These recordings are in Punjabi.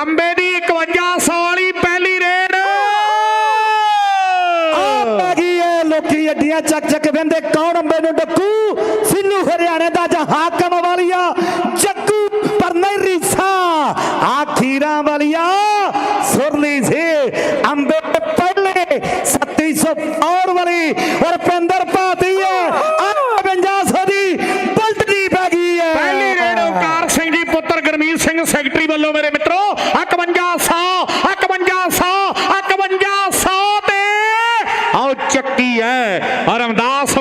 ਅੰਬੇ ਦੀ 5100 ਸਾਲੀ ਪਹਿਲੀ ਰੇਡ। ਆ ਗਈ ਏ ਲੋਕੀ ਅੱਡੀਆਂ ਚੱਕ ਚੱਕ ਵੰਦੇ, ਕੌਣ ਅੰਬੇ ਨੂੰ ਡੱਕੂ ਸਿੰਨੂ ਹਰਿਆਣੇ ਦਾ ਜਾਂ ਹਾਕਮ ਵਾਲੀਆ ਜੱਗੂ ਪਰ ਨਹੀਂ ਰੀਸਾ ਆਖੀਰਾਂ ਵਾਲੀਆ ਸੁਰਲੀ ਸੀ ਅੰਬੇ ਪਹਿਲੇ 3700 ਔਰ ਵਾਲੀ ਔਰ ਪਿੰਦਰ ਪਾਤੀ ਹੈ 5500 ਦੀ ਪਲਟਦੀ ਪੈ ਗਈ ਹੈ ਪਹਿਲੀ ਰੇਡ ਓਕਾਰ ਸਿੰਘ ਜੀ ਪੁੱਤਰ ਗਰਮੀਤ ਸਿੰਘ ਸੈਕਟਰੀ ਵੱਲੋਂ ਮੇਰੇ ਮਿੱਤਰੋ 5100 5100 5100 ਤੇ ਆਓ ਚੱਕੀ ਹੈ ਰਮਦਾਸ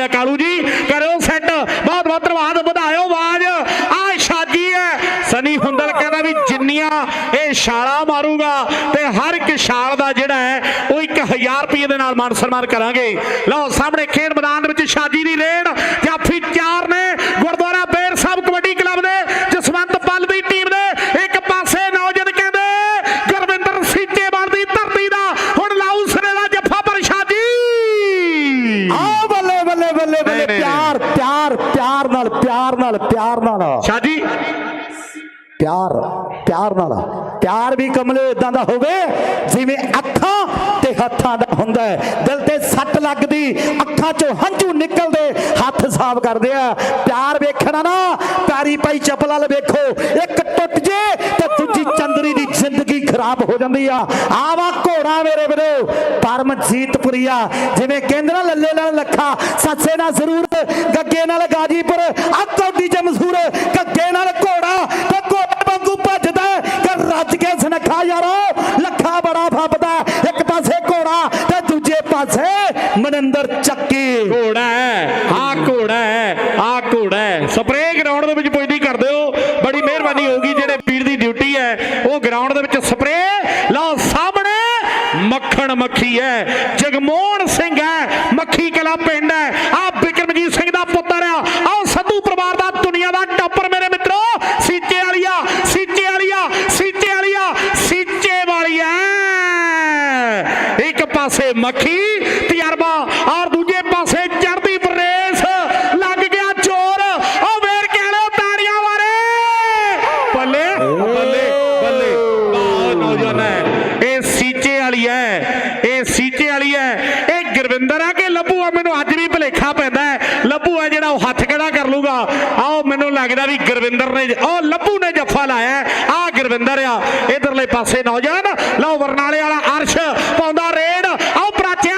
ਵਾਲਾ ਕਾਲੂ ਜੀ। ਕਰਿਓ ਸੈੱਟ ਬਹੁਤ ਬਹੁਤ ਧੰਨਵਾਦ, ਵਧਾਇਓ ਆਵਾਜ਼। ਆ ਸ਼ਾਜੀ ਹੈ। ਸਨੀ ਹੁੰਦਲ ਕਹਿੰਦਾ ਵੀ ਜਿੰਨੀਆਂ ਇਹ ਛਾਲਾ ਮਾਰੂਗਾ ਤੇ ਹਰ ਇੱਕ ਛਾਲ ਦਾ ਜਿਹੜਾ ਹੈ, ਉਹ 1000 ਰੁਪਏ ਦੇ ਨਾਲ ਮਾਨ ਸਨਮਾਨ ਕਰਾਂਗੇ। ਲਓ, ਸਾਹਮਣੇ ਖੇਡ ਮੈਦਾਨ ਦੇ ਵਿੱਚ ਸ਼ਾਜੀ ਦੀ ਰੇਡ ਜਾਫੀ ਚਾਰ ਨੇ ਗੁਰਦੁਆਰਾ ਬੇਰ ਸਾਹਿਬ ਕਬੱਡੀ ਕਲੱਬ ਦੇ ਜਸਵੰਤ ਪੱਲ ਦੀ ਟੀਮ ਦੇ ਇੱਕ ਪਾਸੇ ਨੌਜਵਾਨ ਕਹਿੰਦੇ ਗੁਰਵਿੰਦਰ ਸੀਚੇਵਾਲ ਦੀ ਧਰਤੀ ਦਾ ਹੁਣ ਲਾਊ ਸਰੇ ਦਾ ਜੱਫਾ ਪ੍ਰਸ਼ਾਦੀ ਆ ਬੱਲੇ ਬੱਲੇ ਬੱਲੇ ਬੱਲੇ ਨਹੀਂ, ਨਹੀਂ, ਪਿਆਰ ਪਿਆਰ ਪਿਆਰ ਨਾਲ ਪਿਆਰ ਨਾਲ ਪਿਆਰ ਨਾਲ ਸ਼ਾਜੀ ਪਿਆਰ ਪਿਆਰ ਨਾਲ। ਪਿਆਰ ਵੀ ਕਮਲੇ ਇਦਾਂ ਦਾ ਹੋਵੇ, ਜਿਵੇਂ ਅੱਖਾਂ ਤੇ ਹੱਥਾਂ ਦਾ ਹੁੰਦਾ ਹੈ। ਦਿਲ ਤੇ ਸੱਟ ਲੱਗਦੀ, ਅੱਖਾਂ ਚੋਂ ਹੰਝੂ ਨਿਕਲਦੇ, ਹੱਥ ਸਾਫ਼ ਕਰਦੇ ਆ। ਪਿਆਰ ਵੇਖਣਾ ਨਾ ਪਿਆਰੀ ਪਾਈ ਚੱਪਲ ਵਾਲ ਵੇਖੋ, ਇੱਕ ਟੁੱਟ ਜੇ ਤੇ ਦੂਜੀ ਚੰਦਰੀ ਦੀ ਜ਼ਿੰਦਗੀ ਖਰਾਬ ਹੋ ਜਾਂਦੀ ਆ। ਆਵਾ ਘੋੜਾ ਮੇਰੇ ਵੀਰੋ ਪਰਮਜੀਤਪੁਰੀਆ ਜਿਵੇਂ ਕਹਿੰਦੇ ਨਾ, ਲੱਲੇ ਨਾਲ ਲੱਖਾ, ਸੱਸੇ ਨਾਲ ਜ਼ਰੂਰ ਗੱਗੇ ਨਾਲ ਗਾਜੀਪੁਰ ਆ ਕੌਡੀ ਚ ਗੱਗੇ ਨਾਲ ਘੋੜਾ, ਤੇ ਘੋੜੇ ਵਾਂਗੂ ਭੱਜਦਾ ਰੱਜ ਕੇ ਸਨਖਾ ਯਾਰੋ, ਲੱਖਾ ਬੜਾ ਫੱਬਦਾ। ਇੱਕ ਪਾਸੇ ਘੋੜਾ ਤੇ ਦੂਜੇ ਪਾਸੇ ਮਨਿੰਦਰ ਚੱਕੀ। ਘੋੜਾ ਹੈ ਆ ਘੋੜਾ ਹੈ ਆ ਘੋੜਾ ਹੈ। ਸਪਰੇਅ ਗਰਾਊਂਡ ਦੇ ਵਿੱਚ ਪੁੱਜਦੀ ਕਰ ਦਿਓ। ਬੜੀ ਮਿਹਰਬਾਨੀ ਹੋਊਗੀ, ਜਿਹੜੇ ਵੀਰ ਦੀ ਡਿਊਟੀ ਹੈ, ਉਹ ਗਰਾਊਂਡ ਦੇ ਵਿੱਚ ਸਪਰੇਅ। ਲਓ, ਸਾਹਮਣੇ ਮੱਖਣ ਮੱਖੀ ਹੈ ਜਗਮੋਹਨ ਸਿੰਘ ਹੈ ਮੱਖੀ ਕਲਾ ਪਿੰਡ ਹੈ ਆ ਬਿਕਰਮਜੀਤ ਸਿੰਘ ਦਾ ਪੁੱਤਰ ਆ ਆਓ ਸੰਧੂ ਪਰਿਵਾਰ ਦਾ ਦੁਨੀਆ ਦਾ ਟੱਪਰ ਮੇਰੇ ਮਿੱਤਰੋ ਸੀਚੇ ਵਾਲੀਆ ਸੀਚੇ ਵਾਲੀਆ ਸੀਚੇ ਵਾਲੀਆ ਸੀਚੇ ਵਾਲੀਆ ਇੱਕ ਪਾਸੇ ਮੱਖੀ, ਤਜਰਬਾ। ਔਰ ਦੂਜੇ ਪਾਸੇ ਚੜਦੀ ਪ੍ਰੇਸ। ਲੱਗ ਗਿਆ ਚੋਰ। ਉਹ ਵੇਰ ਕਹਿ ਤਾੜੀਆਂ ਮਾਰੇ ਬੱਲੇ ਬੱਲੇ ਬੱਲੇ। ਵਾਹ ਨੌਜਵਾਨ ਹੈ। ਇਹ ਸੀਚੇ ਵਾਲੀ ਹੈ। ਇਹ ਸੀਚੇ ਵਾਲੀ ਹੈ। ਇਹ ਗੁਰਵਿੰਦਰ ਆ ਕਿ ਲੱਭੂ? ਆ ਮੈਨੂੰ ਅੱਜ ਵੀ ਭਲੇਖਾ ਪੈਂਦਾ ਹੈ। ਲੱਭੂ ਆ ਜਿਹੜਾ ਉਹ ਹੱਥ ਕਿਹੜਾ ਕਰ ਲੂਗਾ। ਆਓ ਮੈਨੂੰ ਲੱਗਦਾ ਵੀ ਗੁਰਵਿੰਦਰ ਨੇ ਉਹ ਲੱਭੂ ਨੇ ਜੱਫਾ ਲਾਇਆ ਆ ਗੁਰਵਿੰਦਰ ਆ। ਇਧਰਲੇ ਪਾਸੇ ਨੌਜਵਾਨ। ਲਓ ਬਰਨਾਲੇ ਵਾਲਾ ਅਰਸ਼ ਪਾਉਂਦਾ ਰੇਡ ਆਓ ਪ੍ਰਾਚਿਆ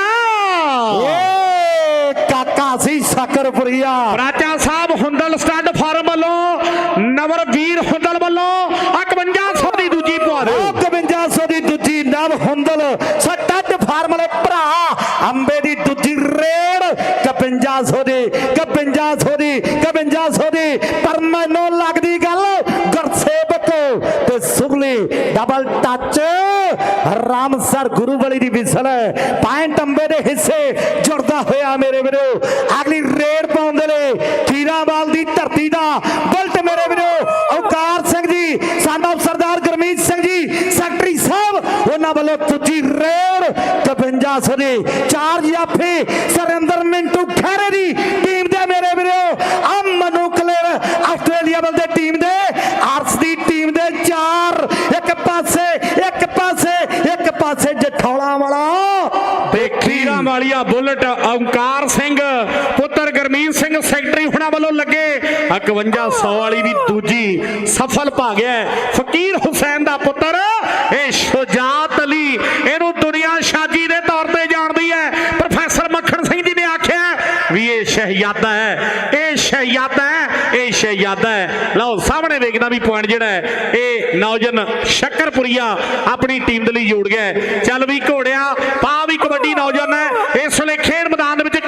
ਏ ਕਾਕਾ ਸੀ ਸ਼ਕਰਪੁਰੀਆ ਪ੍ਰਾਚਾ ਸਾਹਿਬ ਹੁੰਦਲ ਸਟੱਡ ਫਾਰਮ ਵੱਲੋਂ ਨਵਰ ਵੀਰ ਹੁੰਦਲ ਵੱਲੋਂ 5100 ਦੀ ਦੂਜੀ ਪਵਾ ਦਿਓ 5500 ਦੀ ਦੂਜੀ ਨਵ ਹੁੰਦਲ ਸੱਟੱਡ ਫਾਰਮਲੇ ਭਰਾ ਅੰਬੇ ਦੀ ਦੂਜੀ ਰੇਡ 5500 ਦੀ 5500 ਦੀ 5500 ਦੀ। ਪਰ ਮੈਨੂੰ ਲੱਗਦੀ ਗੱਲ ਗੁਰਸੇਵਕ ਤੇ ਸੁਗਲੀ ਡਬਲ ਟੱਚ ਰਾਮਸਰ ਗੁਰੂ ਵਾਲੀ ਦੀ ਵਿਸਲ ਪੁਆਇੰਟ ਅੰਬੇ ਦੇ ਹਿੱਸੇ ਜੁੜਦਾ ਹੋਇਆ ਮੇਰੇ ਵੀਰੋ। ਅਗਲੀ ਰੇਡ ਪਾਉਂਦੇ ਨੇ ਖੀਰਾਵਾਲ ਦੀ ਧਰਤੀ ਦਾ ਬੁਲਟ ਮੇਰੇ ਵੀਰੋ ਔਕਾਰ ਸਿੰਘ ਜੀ, ਸਾਡਾ ਸਰਦਾਰ ਗੁਰਮੀਤ ਸਿੰਘ ਜੀ, ਸੈਕਟਰੀ ਸਾਹਿਬ, ਉਹਨਾਂ ਵੱਲੋਂ ਦੂਜੀ ਰੇਡ 5500 ਦੀ ਚਾਰ ਜਾਫੀ ਸਰਿੰਦਰ ਮਿੰਟੂ ਖਹਿਰੇ ਦੀ ਟੀਮ ਦੇ ਮੇਰੇ ਵੀਰੋ ਆ ਕਲੇਰ ਆਸਟ੍ਰੇਲੀਆ ਵੱਲ ਦੇ ਟੀਮ ਦੇ, ਆਰਸ ਦੀ ਟੀਮ ਦੇ ਚਾਰ, ਇੱਕ ਪਾਸੇ ਇੱਕ ਪਾਸੇ ਇੱਕ ਪਾਸੇ ਜਠੌਲਾ ਵਾਲਾ ਖੀਰਾਂ ਵਾਲੀਆ ਬੁਲਟ, ਓਂਕਾਰ ਸਿੰਘ ਗਰਮੀਤ ਸਿੰਘ ਸੈਕਟਰੀ ਹੁਣਾਂ ਵੱਲੋਂ ਲੱਗੇ 5100 ਵਾਲੀ ਵੀ ਦੂਜੀ ਸਫਲ ਪਾ ਗਿਆ ਹੈ। ਫਕੀਰ ਹੁਸੈਨ ਦਾ ਪੁੱਤਰ, ਇਹ ਸ਼ੁਜਾਤ ਅਲੀ, ਇਹਨੂੰ ਦੁਨੀਆ ਸ਼ਾਜੀ ਦੇ ਤੌਰ ਤੇ ਜਾਣਦੀ ਹੈ। ਪ੍ਰੋਫੈਸਰ ਮੱਖਣ ਸਿੰਘ ਜੀ ਨੇ ਆਖਿਆ ਵੀ ਇਹ ਸ਼ਹਿਜ਼ਾਦਾ ਹੈ। ਇਹ ਸ਼ਹਿਜ਼ਾਦਾ ਹੈ, ਇਹ ਸ਼ਹਿਜ਼ਾਦਾ ਹੈ। ਲਓ, ਸਾਹਮਣੇ ਵੇਖਦਾ ਵੀ ਪੁਆਇੰਟ ਜਿਹੜਾ ਹੈ, ਇਹ ਨੌਜਨ ਸ਼ੱਕਰਪੁਰੀਆ ਆਪਣੀ ਟੀਮ ਦੇ ਲਈ ਜੋੜ ਗਿਆ ਚੱਲ ਵੀ ਘੋੜਿਆ, ਪਾ ਵੀ ਕਬੱਡੀ ਨੌਜਵਾਨ ਹੈ। ਇਸ ਵੇਲੇ ਖੇਡ ਮੈਦਾਨ ਦੇ ਵਿੱਚ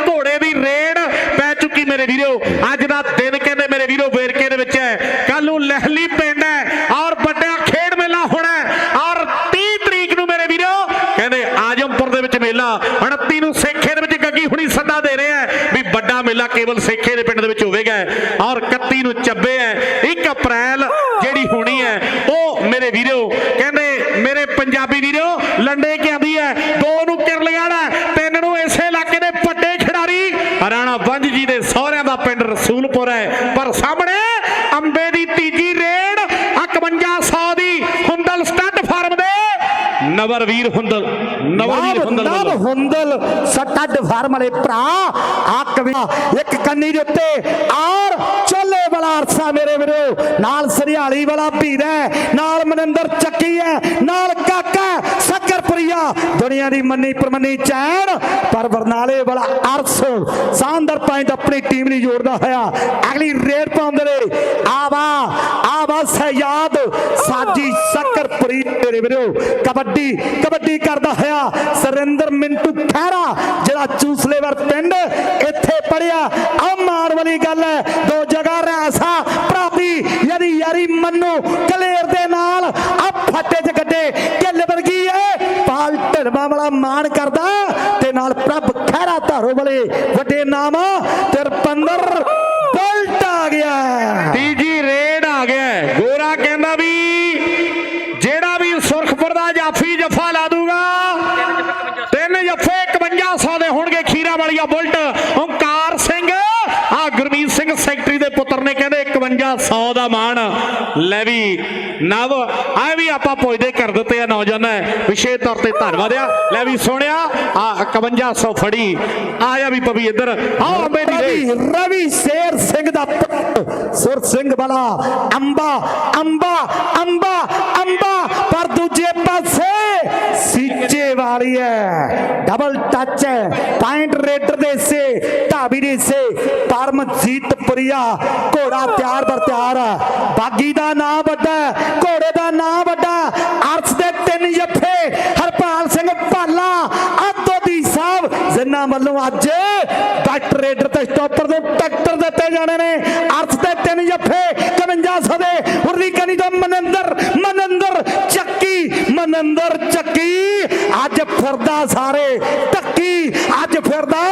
ਮੇਰੇ ਵੀਰੋ। ਅੱਜ ਦਾ ਦਿਨ ਕਹਿੰਦੇ ਮੇਰੇ ਵੀਰੋ ਵੇਰਕੇ ਦੇ ਵਿੱਚ ਹੈ। ਕੱਲ ਨੂੰ ਲਹਿਲੀ ਪਿੰਡ ਹੈ ਔਰ ਵੱਡਾ ਖੇਡ ਮੇਲਾ ਹੋਣਾ ਔਰ 30 ਤਰੀਕ ਨੂੰ ਮੇਰੇ ਵੀਰੋ ਕਹਿੰਦੇ ਆਜਮਪੁਰ ਦੇ ਵਿੱਚ ਮੇਲਾ। 29 ਨੂੰ ਸੇਖੇ ਦੇ ਵਿੱਚ ਗੱਗੀ ਹੁਣੀ ਸੱਦਾ ਦੇ ਰਿਹਾ ਹੈ ਵੀ ਵੱਡਾ ਮੇਲਾ ਕੇਵਲ ਸੇਖੇ ਦੇ ਪਿੰਡ ਦੇ ਵਿੱਚ ਹੋਵੇਗਾ। ਔਰ 31 ਨੂੰ ਚੱਬੇ ਹੈ। 1 ਅਪ੍ਰੈਲ ਜਿਹੜੀ ਹੋਣੀ ਹੈ, ਉਹ ਮੇਰੇ ਵੀਰੋ ਕਹਿੰਦੇ ਮੇਰੇ ਪੰਜਾਬੀ ਵੀਰੋ ਲੰਡੇ ਕੀ ਆਂਦੀ ਹੈ ਦੋ ਨੂੰ ਕਿਰਲਿਆਣਾ ਤਿੰਨ ਨੂੰ ਇਸੇ ਇਲਾਕੇ ਦੇ ਵੱਡੇ ਖਿਡਾਰੀ ਰਾਣਾ ਬੰਜ ਜੀ ਦੇ ਸਹੁਰਿਆਂ ਦਾ ਪਿੰਡ ਰਸੂਲਪੁਰ ਹੈ ਪਰ ਸਾਹਮਣੇ ਅੰਬੇ ਦੀ ਤੀਜੀ ਰੇਡ 5100 ਦੀ ਹੁੰਦਲ ਨਵਰ ਵੀਰ ਹੁੰਦਲ ਨਵਰ ਵੀਰ ਹੁੰਦਲ ਨਾਮ ਵੱਲੋਂ। ਹੁੰਦਲ ਸੱਟਾ ਫਾਰਮ ਵਾਲੇ ਭਰਾ ਆ ਕਵਿਆ ਇੱਕ ਕੰਨੀ ਦੇ ਉੱਤੇ ਔਰ ਚੋਲੇ ਵਾਲਾ ਅਰਸਾ ਮੇਰੇ ਵੀਰੋ ਨਾਲ ਸਰਿਆਲੀ ਵਾਲਾ ਹੈ ਨਾਲ ਮਨਿੰਦਰ ਚੱਕੀ ਹੈ ਨਾਲ ਕਾਕਾ ਸ਼ੱਕਰਪੁਰੀਆ ਦੁਨੀਆ ਦੀ ਮੰਨੀ ਪਰਮੰਨੀ ਚੈਨ ਪਰ ਬਰਨਾਲੇ ਵਾਲਾ ਅਰਸ ਸ਼ਾਨਦਾਰ ਪੁਆਇੰਟ ਆਪਣੀ ਟੀਮ ਲਈ ਜੋੜਦਾ ਹੋਇਆ ਅਗਲੀ ਰੇਡ ਪਾਉਂਦੇ ਨੇ ਆਵਾ ਆਵਾ ਸਯਾਦ ਸਾਜੀ ਸ਼ੱਕਰਪੁਰੀ ਮੇਰੇ ਵੀਰੋ। ਕਬੱਡੀ ਕਬੱਡੀ ਕਰਦਾ ਹੋਇਆ ਸਰਿੰਦਰ ਮਿੰਟੂ ਖਹਿਰਾ, ਜਿਹੜਾ ਚੂਸਲੇਵਰ ਪਿੰਡ ਇੱਥੇ ਪੜਿਆ। ਆ ਮਾਣ ਵਾਲੀ ਗੱਲ ਹੈ, ਦੋ ਜਗ੍ਹਾ ਰਹਿਸਾ ਪ੍ਰਾਪਤੀ ਯਾਰੀ ਯਾਰੀ ਮੰਨੂ ਕਲੇਰ ਦੇ ਨਾਲ। ਆ ਫੱਟੇ ਚ ਗੱਡੇ ਕਿੱਲ ਵਰਗੀ ਏ। ਪਾਲ ਢਲਵਾ ਵਾਲਾ ਮਾਣ ਕਰਦਾ ਤੇ ਨਾਲ ਪ੍ਰਭ ਖਹਿਰਾ ਧਾਰੋ ਵਾਲੇ ਵੱਡੇ ਨਾਮ ਕਹਿੰਦੇ 5100 ਦਾ ਮਾਣ। ਲੈ ਵੀ ਨਵ ਆ ਵੀ ਆਪਾਂ ਪੁੱਛਦੇ ਕਰ ਦਿੱਤੇ ਆ ਨੌਜਵਾਨ। ਵਿਸ਼ੇਸ਼ ਤੌਰ ਤੇ ਧੰਨਵਾਦ ਆ। ਲੈ ਵੀ ਸੋਹਣਿਆ ਆ 5100 ਫੜੀ। ਆ ਜਾ ਵੀ ਪਵੀ ਇੱਧਰ। ਆ ਅੰਬੇ ਦੀ ਰੇਡ ਰਵੀ ਰਵੀ ਸ਼ੇਰ ਸਿੰਘ ਦਾ ਪੁੱਤ। ਸੁਰ ਸਿੰਘ ਵਾਲਾ ਅੰਬਾ ਅੰਬਾ ਅੰਬਾ ਅੰਬਾ ਪਰ ਦੂਜੇ ਪਾਸੇ ਸੀਚੇ ਵਾਲੀ ਹੈ। ਡਬਲ ਟੱਚ ਹੈ। ਪੁਆਇੰਟ ਰੇਡਰ ਦੇ ਸੇ ਢਾਬੀ ਦੇ ਸੇ, ਪਰਮਜੀਤ ਪ੍ਰਿਆ, ਘੋੜਾ ਤਿਆਰ ਬਰ ਤਿਆਰ ਬਾਗੀ ਦਾ ਨਾਮ ਵੱਡਾ ਘੋੜੇ ਦਾ ਨਾਮ ਵੱਡਾ ਅਰਥ ਦੇ ਤਿੰਨ ਜੱਫੇ, ਹਰਪਾਲ ਸਿੰਘ ਭਾਲਾ ਆਤੋ ਦੀ ਸਾਹਿਬ, ਜਿਨ੍ਹਾਂ ਵੱਲੋਂ ਅੱਜ ਡਾਕਟਰ ਰੇਡਰ ਤੇ ਸਟਾਪਰ ਦੇ ਟਰੈਕਟਰ ਦਿੱਤੇ ਜਾਣੇ ਨੇ। ਅਰਥ ਦੇ ਤਿੰਨ ਜੱਫੇ 5100 ਦੇ ਉਰਲੀ ਕਨੀ ਦਾ ਮਨਿੰਦਰ ਮਨਿੰਦਰ ਮਨਿੰਦਰ ਚੱਕੀ। ਅੱਜ ਫਿਰਦਾ ਸਾਰੇ ਟੱਕੀ ਅੱਜ ਫਿਰਦਾ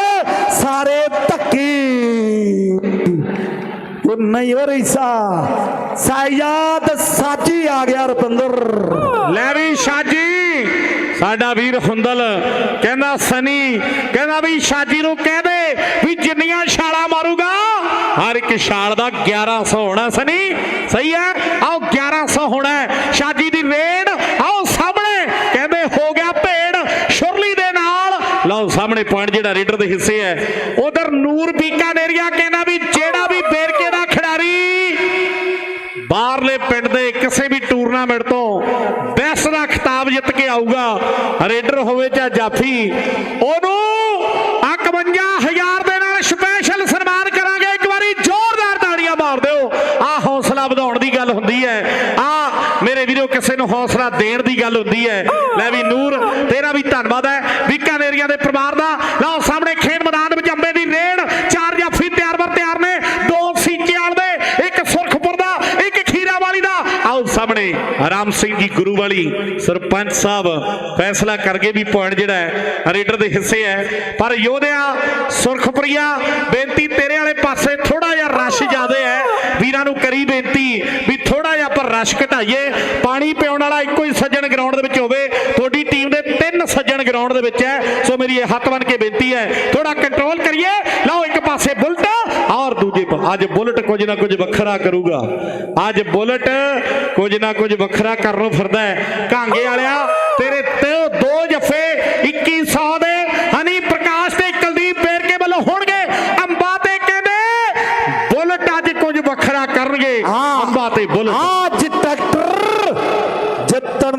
ਸਾਰੇ ਟੱਕੀ ਉਹ ਨਹੀਂ ਹੋ ਰਹੀ ਸਾ ਸਾਇਦ ਸਾਜੀ ਆ ਗਿਆ ਰੁਪਿੰਦਰ। ਲੈ ਵੀ ਸ਼ਾਜੀ। ਸਾਡਾ ਵੀਰ ਹੁੰਦਲ ਕਹਿੰਦਾ ਸਨੀ, ਕਹਿੰਦਾ ਵੀ ਸ਼ਾਜੀ ਨੂੰ ਕਹਿ ਦੇ ਵੀ ਜਿੰਨੀਆਂ ਛਾਲਾਂ ਮਾਰੂਗਾ, ਹਰ ਇੱਕ ਛਾਲ ਦਾ 1100 ਹੋਣਾ ਸਨੀ। ਸਹੀ ਹੈ? ਆਓ 1100 ਹੋਣਾ ਹੈ। ਸ਼ਾਜੀ ਦੀ ਰੇਡ ਆਓ ਸਾਹਮਣੇ ਕਹਿੰਦੇ ਹੋ ਗਿਆ ਭੇੜ ਸ਼ੁਰਲੀ ਦੇ ਨਾਲ ਲਓ ਸਾਹਮਣੇ ਪੁਆਇੰਟ ਜਿਹੜਾ ਰੇਡਰ ਦੇ ਹਿੱਸੇ ਹੈ, ਉਧਰ ਨੂਰ ਬੀਕਾਨੇਰੀਆ ਕਹਿੰਦਾ ਵੀ ਜਿਹੜਾ ਵੀ ਬੇਰਕੇ ਦਾ ਖਿਡਾਰੀ ਬਾਹਰਲੇ ਪਿੰਡ ਦੇ ਕਿਸੇ ਵੀ ਟੂਰਨਾਮੈਂਟ ਤੋਂ ਬੈਸਟ ਦਾ ਖਿਤਾਬ ਜਿੱਤ ਕੇ ਆਊਗਾ ਰੇਡਰ ਹੋਵੇ ਜਾਂ ਜਾਫੀ, ਉਹਨੂੰ 51000 ਦੇ ਨਾਲ ਸਪੈਸ਼ਲ ਸਨਮਾਨ ਕਰਾਂਗੇ। ਇੱਕ ਵਾਰੀ ਜ਼ੋਰਦਾਰ ਤਾੜੀਆਂ ਮਾਰ ਦਿਓ। ਆ ਹੌਸਲਾ ਵਧਾਉਣ ਦੀ ਗੱਲ ਹੁੰਦੀ ਹੈ। ਵੀਰੋ, ਕਿਸੇ ਨੂੰ ਹੌਸਲਾ ਦੇਣ ਦੀ ਗੱਲ ਹੁੰਦੀ ਹੈ। ਲੈ ਵੀ ਨੂਰ, ਤੇਰਾ ਵੀ ਧੰਨਵਾਦ ਹੈ। ਬੀਕਾਨੇਰੀਆ ਦੇ ਪਰਿਵਾਰ ਦਾ। ਲਓ, ਸਾਹਮਣੇ ਖੇਡ ਮੈਦਾਨ ਵਿੱਚ ਅੰਬੇ ਦੀ ਰੇਡ ਚਾਰ ਜਾਫੀ ਤਿਆਰ ਬਰ ਤਿਆਰ ਨੇ। ਦੋ ਸੀਚੇਵਾਲ ਦੇ। ਇੱਕ ਸੁਰਖਪੁਰ ਦਾ, ਇੱਕ ਖੀਰਾ ਵਾਲੀ ਦਾ। ਆਓ ਸਾਹਮਣੇ, ਰਾਮ ਸਿੰਘ ਜੀ ਗੁਰੂ ਵਾਲੀ ਸਰਪੰਚ ਸਾਹਿਬ। ਫੈਸਲਾ ਕਰਕੇ ਵੀ ਪੁਆਇੰਟ ਜਿਹੜਾ ਹੈ, ਰੇਡਰ ਦੇ ਹਿੱਸੇ ਹੈ। ਪਰ ਯੋਧਿਆ, ਸੁਰਖਪੁਰੀਆ, ਬੇਨਤੀ ਤੇਰੇ ਵਾਲੇ ਪਾਸੇ ਥੋੜਾ ਜਿਹਾ ਰਸ਼ ਜ਼ਿਆਦਾ ਹੈ। ਵੀਰਾਂ ਨੂੰ ਕਰੀ ਬੇਨਤੀ ਰਸ਼ ਘਟਾਈਏ। ਪਾਣੀ ਪਿਆਉਣ ਵਾਲਾ ਇੱਕੋ ਹੀ ਸੱਜਣ ਗਰਾਊਂਡ ਦੇ ਵਿੱਚ ਹੋਵੇ। ਤੁਹਾਡੀ ਟੀਮ ਦੇ ਤਿੰਨ ਸੱਜਣ ਗਰਾਊਂਡ ਦੇ ਵਿੱਚ ਹੈ। ਸੋ ਮੇਰੀ ਇਹ ਹੱਥ ਬਨ ਕੇ ਬੇਨਤੀ ਹੈ ਥੋੜਾ ਕੰਟਰੋਲ ਕਰੀਏ। ਲਓ ਇੱਕ ਪਾਸੇ ਬੁਲਟ ਔਰ ਦੂਜੇ ਅੱਜ ਬੁਲਟ ਕੁਝ ਨਾ ਕੁਝ ਵੱਖਰਾ ਕਰੂਗਾ। ਅੱਜ ਬੁਲਟ ਕੁਝ ਨਾ ਕੁਝ ਵੱਖਰਾ ਕਰਨ ਨੂੰ ਫਿਰਦਾ ਹੈ। ਕਾਂਗੇ ਵਾਲਿਆ ਤੇਰੇ ਤੇ ਦੋ ਜੱਫੇ 2100 ਦੇ। ਹਨੀ ਪ੍ਰਕਾਸ਼ ਤੇ ਕੁਲਦੀਪ ਬੇਰਕੇ ਵੱਲੋਂ ਹੋਣਗੇ। ਅੰਬਾ ਤੇ ਕਹਿੰਦੇ ਬੁਲਟ ਅੱਜ ਕੁਝ ਵੱਖਰਾ ਕਰਨਗੇ। ਅੰਬਾ ਤੇ ਬੁਲਟ।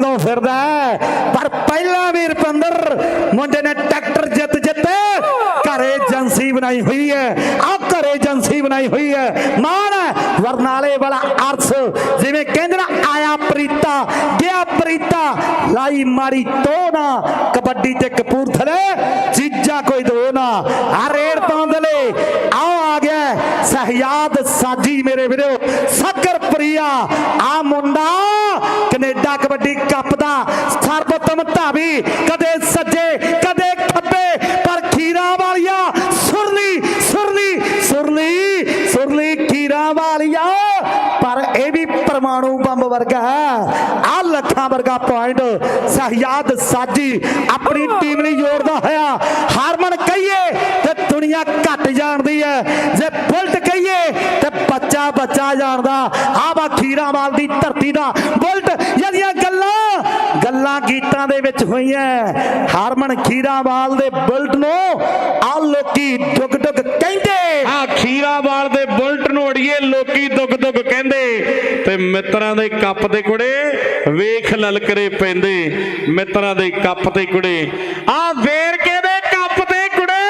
ਜਿੱਤਣ ਫਿਰਦਾ ਹੈ। ਪਰ ਪਹਿਲਾ ਵੀ ਰੁਪਿੰਦਰ ਮੁੰਡੇ ਨੇ ਟਰੈਕਟਰ ਜਿੱਤ ਜਿੱਤ ਘਰੇ ਏਜੰਸੀ ਬਣਾਈ ਹੋਈ ਹੈ। ਆ ਘਰੇ ਏਜੰਸੀ ਬਣਾਈ ਹੋਈ ਹੈ। ਮਾਣ ਵਰਨਾਲੇ ਵਾਲਾ ਅਰਥ ਜਿਵੇਂ ਕਹਿੰਦੇ ਨਾ, ਆਇਆ ਪ੍ਰੀਤਾ, ਗਿਆ ਪ੍ਰੀਤਾ। ਲਾਈ ਮਾਰੀ ਤੋ ਨਾ, ਕਬੱਡੀ ਤੇ ਕਪੂਰਥਲੇ, ਚੀਜ਼ਾਂ ਕੋਈ ਦੋ ਨਾ। ਆ ਰੇਡ ਪਾਉਂਦਲੇ ਆਓ ਆ ਗਿਆ ਸਹਿਯਾਦ ਸਾਜੀ ਮੇਰੇ ਵੀਰੋ ਸਾਗਰ ਪ੍ਰਿਆ ਆ ਮੁੰਡਾ ਕੈਨੇਡਾ ਕਬੱਡੀ ਕੱਪ ਦਾ ਸਰਬੋਤਮ ਧਾਵੀ। ਕਦੇ ਸੱਜੇ, ਕਦੇ ਖੱਬੇ, ਪਰ ਖੀਰਾ ਵਾਲੀਆ ਸੁਰਲੀ ਸੁਰਲੀ ਸੁਰਲੀ ਸੁਰਲੀ ਖੀਰਾ ਵਾਲੀਆ। ਪਰ ਇਹ ਵੀ ਪਰਮਾਣੂ ਬੰਬ ਵਰਗਾ ਹੈ। ਆ ਲੱਖਾਂ ਵਰਗਾ ਪੁਆਇੰਟ ਸਹਿਯਾਦ ਸਾਜੀ ਆਪਣੀ ਟੀਮ ਲਈ ਜੋੜਦਾ ਹੋਇਆ। ਹਾਰਮਨ ਕਹੀਏ ਤੇ ਦੁਨੀਆ ਘੱਟ ਜਾਣਦੀ ਹੈ। ਜੇ ਬੁਲਟ ਕਹੀਏ ਤੇ ਬੱਚਾ ਜਾਣਦਾ ਆ ਵਾ ਖੀਰਾਵਾਲ ਦੀ ਧਰਤੀ ਦਾ ਬੁਲਟ ਜਿਹੜੀਆਂ ਗੱਲਾਂ ਗੱਲਾਂ ਗੀਤਾਂ ਦੇ ਵਿੱਚ ਹੋਈਆਂ। ਹਰਮਨ ਖੀਰਾਵਾਲ ਦੇ ਬੁਲਟ ਨੂੰ ਆ ਲੋਕੀ ਡੁਗ ਡੁਗ ਕਹਿੰਦੇ। ਆ ਖੀਰਾਵਾਲ ਦੇ ਬੁਲਟ ਨੂੰ ਅੜੀਏ ਲੋਕੀ ਦੁੱਗ ਦੁੱਗ ਕਹਿੰਦੇ। ਤੇ ਮਿੱਤਰਾਂ ਦੇ ਕੱਪ ਦੇ ਕੁੜੇ ਵੇਖ ਲਲਕਰੇ ਪੈਂਦੇ। ਮਿੱਤਰਾਂ ਦੇ ਕੱਪ ਤੇ ਕੁੜੇ ਆ ਵੇਰਕੇ ਦੇ ਕੱਪ ਤੇ ਕੁੜੇ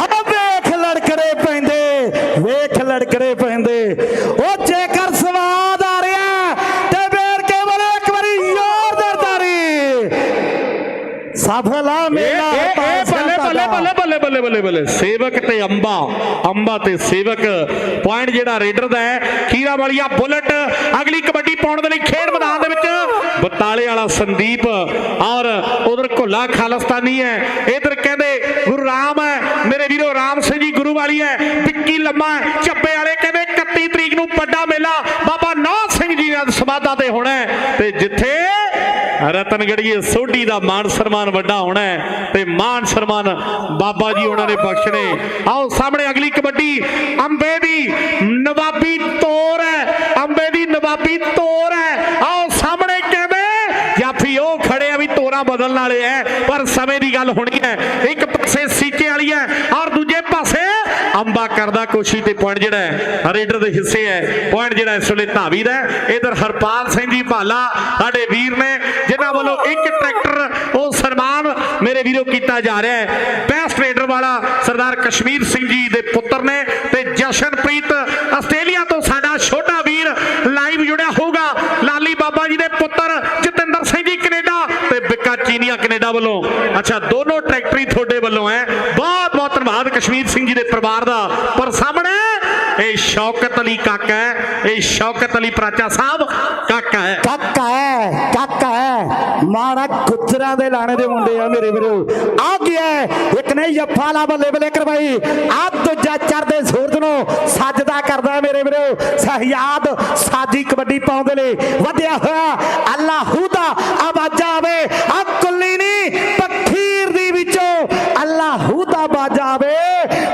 ਆ ਵੇਖ ਲੜਕੜੇ ਪੈਂਦੇ ਵੇਖ ਲੜਕੜੇ ਪੈਂਦੇ ਉਹ ਜੇਕਰ ਸਵਾਦ ਆ ਰਿਹਾ ਤੇ ਵੇਰ ਕੇ ਬੋਲੇ ਇੱਕ ਵਾਰੀ ਜ਼ੋਰਦਾਰ ਤਾੜੀ ਸਫਲਾ ਇਹ ਮੇਲਾ ਇਹ ਇਹ ਪਾਸਿਆਂ ਬੱਲੇ ਬੱਲੇ ਤੁਹਾਡਾ। ਬੱਲੇ ਬੱਲੇ ਸੇਵਕ ਤੇ ਅੰਬਾ। ਅੰਬਾ ਤੇ ਸੇਵਕ। ਪੁਆਇੰਟ ਜਿਹੜਾ ਰੇਡਰ ਦਾ ਹੈ ਖੀਰਾ ਵਾਲੀਆ ਬੁਲਟ। ਅਗਲੀ ਕਬੱਡੀ ਪਾਉਣ ਦੇ ਲਈ ਖੇਡ ਮੈਦਾਨ ਦੇ ਵਿੱਚ ਬਤਾਲੇ ਵਾਲਾ ਸੰਦੀਪ। ਔਰ ਉਧਰ ਘੁੱਲਾ ਖਾਲਸਤਾਨੀ ਹੈ। ਇਧਰ ਕਹਿੰਦੇ ਗੁਰੂ ਰਾਮ ਹੈ। ਮੇਰੇ ਵੀਰੋ ਰਾਮ ਸਿੰਘ ਜੀ ਗੁਰੂ ਵਾਲੀ ਹੈ। ਪਿੱਕੀ ਲੰਮਾ ਹੈ, ਚੱਬੇ ਵਾਲੇ ਕਹਿੰਦੇ 31 ਤਰੀਕ ਨੂੰ ਵੱਡਾ ਮੇਲਾ। ਬਾਬਾ ਨੌ ਸਿੰਘ ਜੀ ਦਾ ਸਮਾਧਾ ਤੇ ਹੋਣਾ ਤੇ ਜਿੱਥੇ ਰਤਨਗੜੀਏ ਸੋਢੀ ਦਾ ਮਾਨ ਸਨਮਾਨ ਵੱਡਾ ਹੋਣਾ ਹੈ ਤੇ ਮਾਨ ਸਨਮਾਨ ਬਾਬਾ ਜੀ ਉਹਨਾਂ ਨੇ ਬਖਸ਼ਣੇ। ਆਓ ਸਾਹਮਣੇ ਅਗਲੀ ਕਬੱਡੀ, ਅੰਬੇ ਦੀ ਨਵਾਬੀ ਤੋਰ ਹੈ, ਅੰਬੇ ਦੀ ਨਵਾਬੀ ਤੋਰ ਹੈ। ਆਓ ਸਾਹਮਣੇ ਕਹਿੰਦੇ ਜਾਫੀ ਉਹ ਖੜੇ ਆ ਬਦਲਣ ਵਾਲੇ ਐ, ਪਰ ਸਮੇਂ ਦੀ ਗੱਲ ਹੋਣੀ ਹੈ ਇੱਕ ਪਾਸੇ ਸੀਚੇ ਵਾਲੀ ਹੈ ਔਰ ਦੂਜੇ ਪਾਸੇ ਅੰਬਾ ਕਰਦਾ ਕੋਸ਼ਿਸ਼ ਤੇ ਪੁਆਇੰਟ ਜਿਹੜਾ ਰੇਡਰ ਦੇ ਹਿੱਸੇ ਹੈ ਪੁਆਇੰਟ ਜਿਹੜਾ ਇਸ ਵੇਲੇ ਧਾਵੀ ਦਾ ਇਧਰ ਹਰਪਾਲ ਸਿੰਘ ਜੀ ਭਾਲਾ ਸਾਡੇ ਵੀਰ ਨੇ, ਜਿਨ੍ਹਾਂ ਵੱਲੋਂ ਇੱਕ ਟਰੈਕਟਰ ਉਹ ਸਨਮਾਨ ਮੇਰੇ ਵੀਰੋ ਕੀਤਾ ਜਾ ਰਿਹਾ ਹੈ ਬੈਸਟ ਰੇਡਰ ਵਾਲਾ ਸਰਦਾਰ ਕਸ਼ਮੀਰ ਸਿੰਘ ਜੀ ਦੇ ਪੁੱਤਰ ਨੇ ਤੇ ਜਸ਼ਨਪ੍ਰੀਤ ਆਸਟ੍ਰੇਲੀਆ ਤੋਂ ਸਾਡਾ ਛੋਟਾ ਵੀਰ ਲਾਈਵ ਜੁੜਿਆ ਹੋਊਗਾ। ਲਾਲੀ ਬਾਬਾ ਜੀ ਦੇ ਪੁੱਤਰ ਜਤਿੰਦਰ ਸਿੰਘ ਜੀ ਕੈਨੇਡਾ ਤੇ ਬਿੱਕਾ ਕੈਨੇਡਾ ਵੱਲੋਂ। ਅੱਛਾ, ਦੋਨੋਂ ਟਰੈਕਟਰੀ ਤੁਹਾਡੇ ਵੱਲੋਂ ਹੈ। ਬਹੁਤ ਬਹੁਤ ਧੰਨਵਾਦ ਕਸ਼ਮੀਰ ਸਿੰਘ ਜੀ ਦੇ ਪਰਿਵਾਰ ਦਾ। ਪਰ ਸਾਹਮਣੇ ਇਹ ਸ਼ੌਕਤ ਅਲੀ ਕਾਕਾ ਹੈ। ਇਹ ਸ਼ੌਕਤ ਅਲੀ ਪ੍ਰਾਚਾ ਸਾਹਿਬ ਕਾਕਾ ਹੈ। ਕਾਕਾ ਹੈ ਕਾਕਾ ਹੈ। ਮਾਰਾ ਗੁੱਜਰਾਂ ਦੇ ਲਾਣੇ ਦੇ ਮੁੰਡੇ ਆ ਮੇਰੇ ਵੀਰੋ। ਆ ਗਿਆ ਇੱਕ ਨੇ ਜੱਫਾ ਲਾ ਬੱਲੇ ਬੱਲੇ ਕਰਵਾਈ। ਆ ਦੂਜਾ ਚੜਦੇ ਸੂਰਜ ਨੂੰ ਸਜਦਾ ਕਰਦਾ ਮੇਰੇ ਵੀਰੋ। ਸਹਿਯਾਦ ਸਾਜੀ ਕਬੱਡੀ ਪਾਉਂਦੇ ਵਧਿਆ ਹੋਇਆ ਅੱਲਾਹੂ ਦਾ ਆਵਾਜ਼ਾਂ ਆਵੇ ਆ ਕੁੱਲੀ ਨਹੀਂ ਪੱਖੀਰ ਦੀ ਵਿੱਚੋਂ ਅੱਲਾਹੂ ਦਾ ਆਵਾਜ਼ਾਂ ਆਵੇ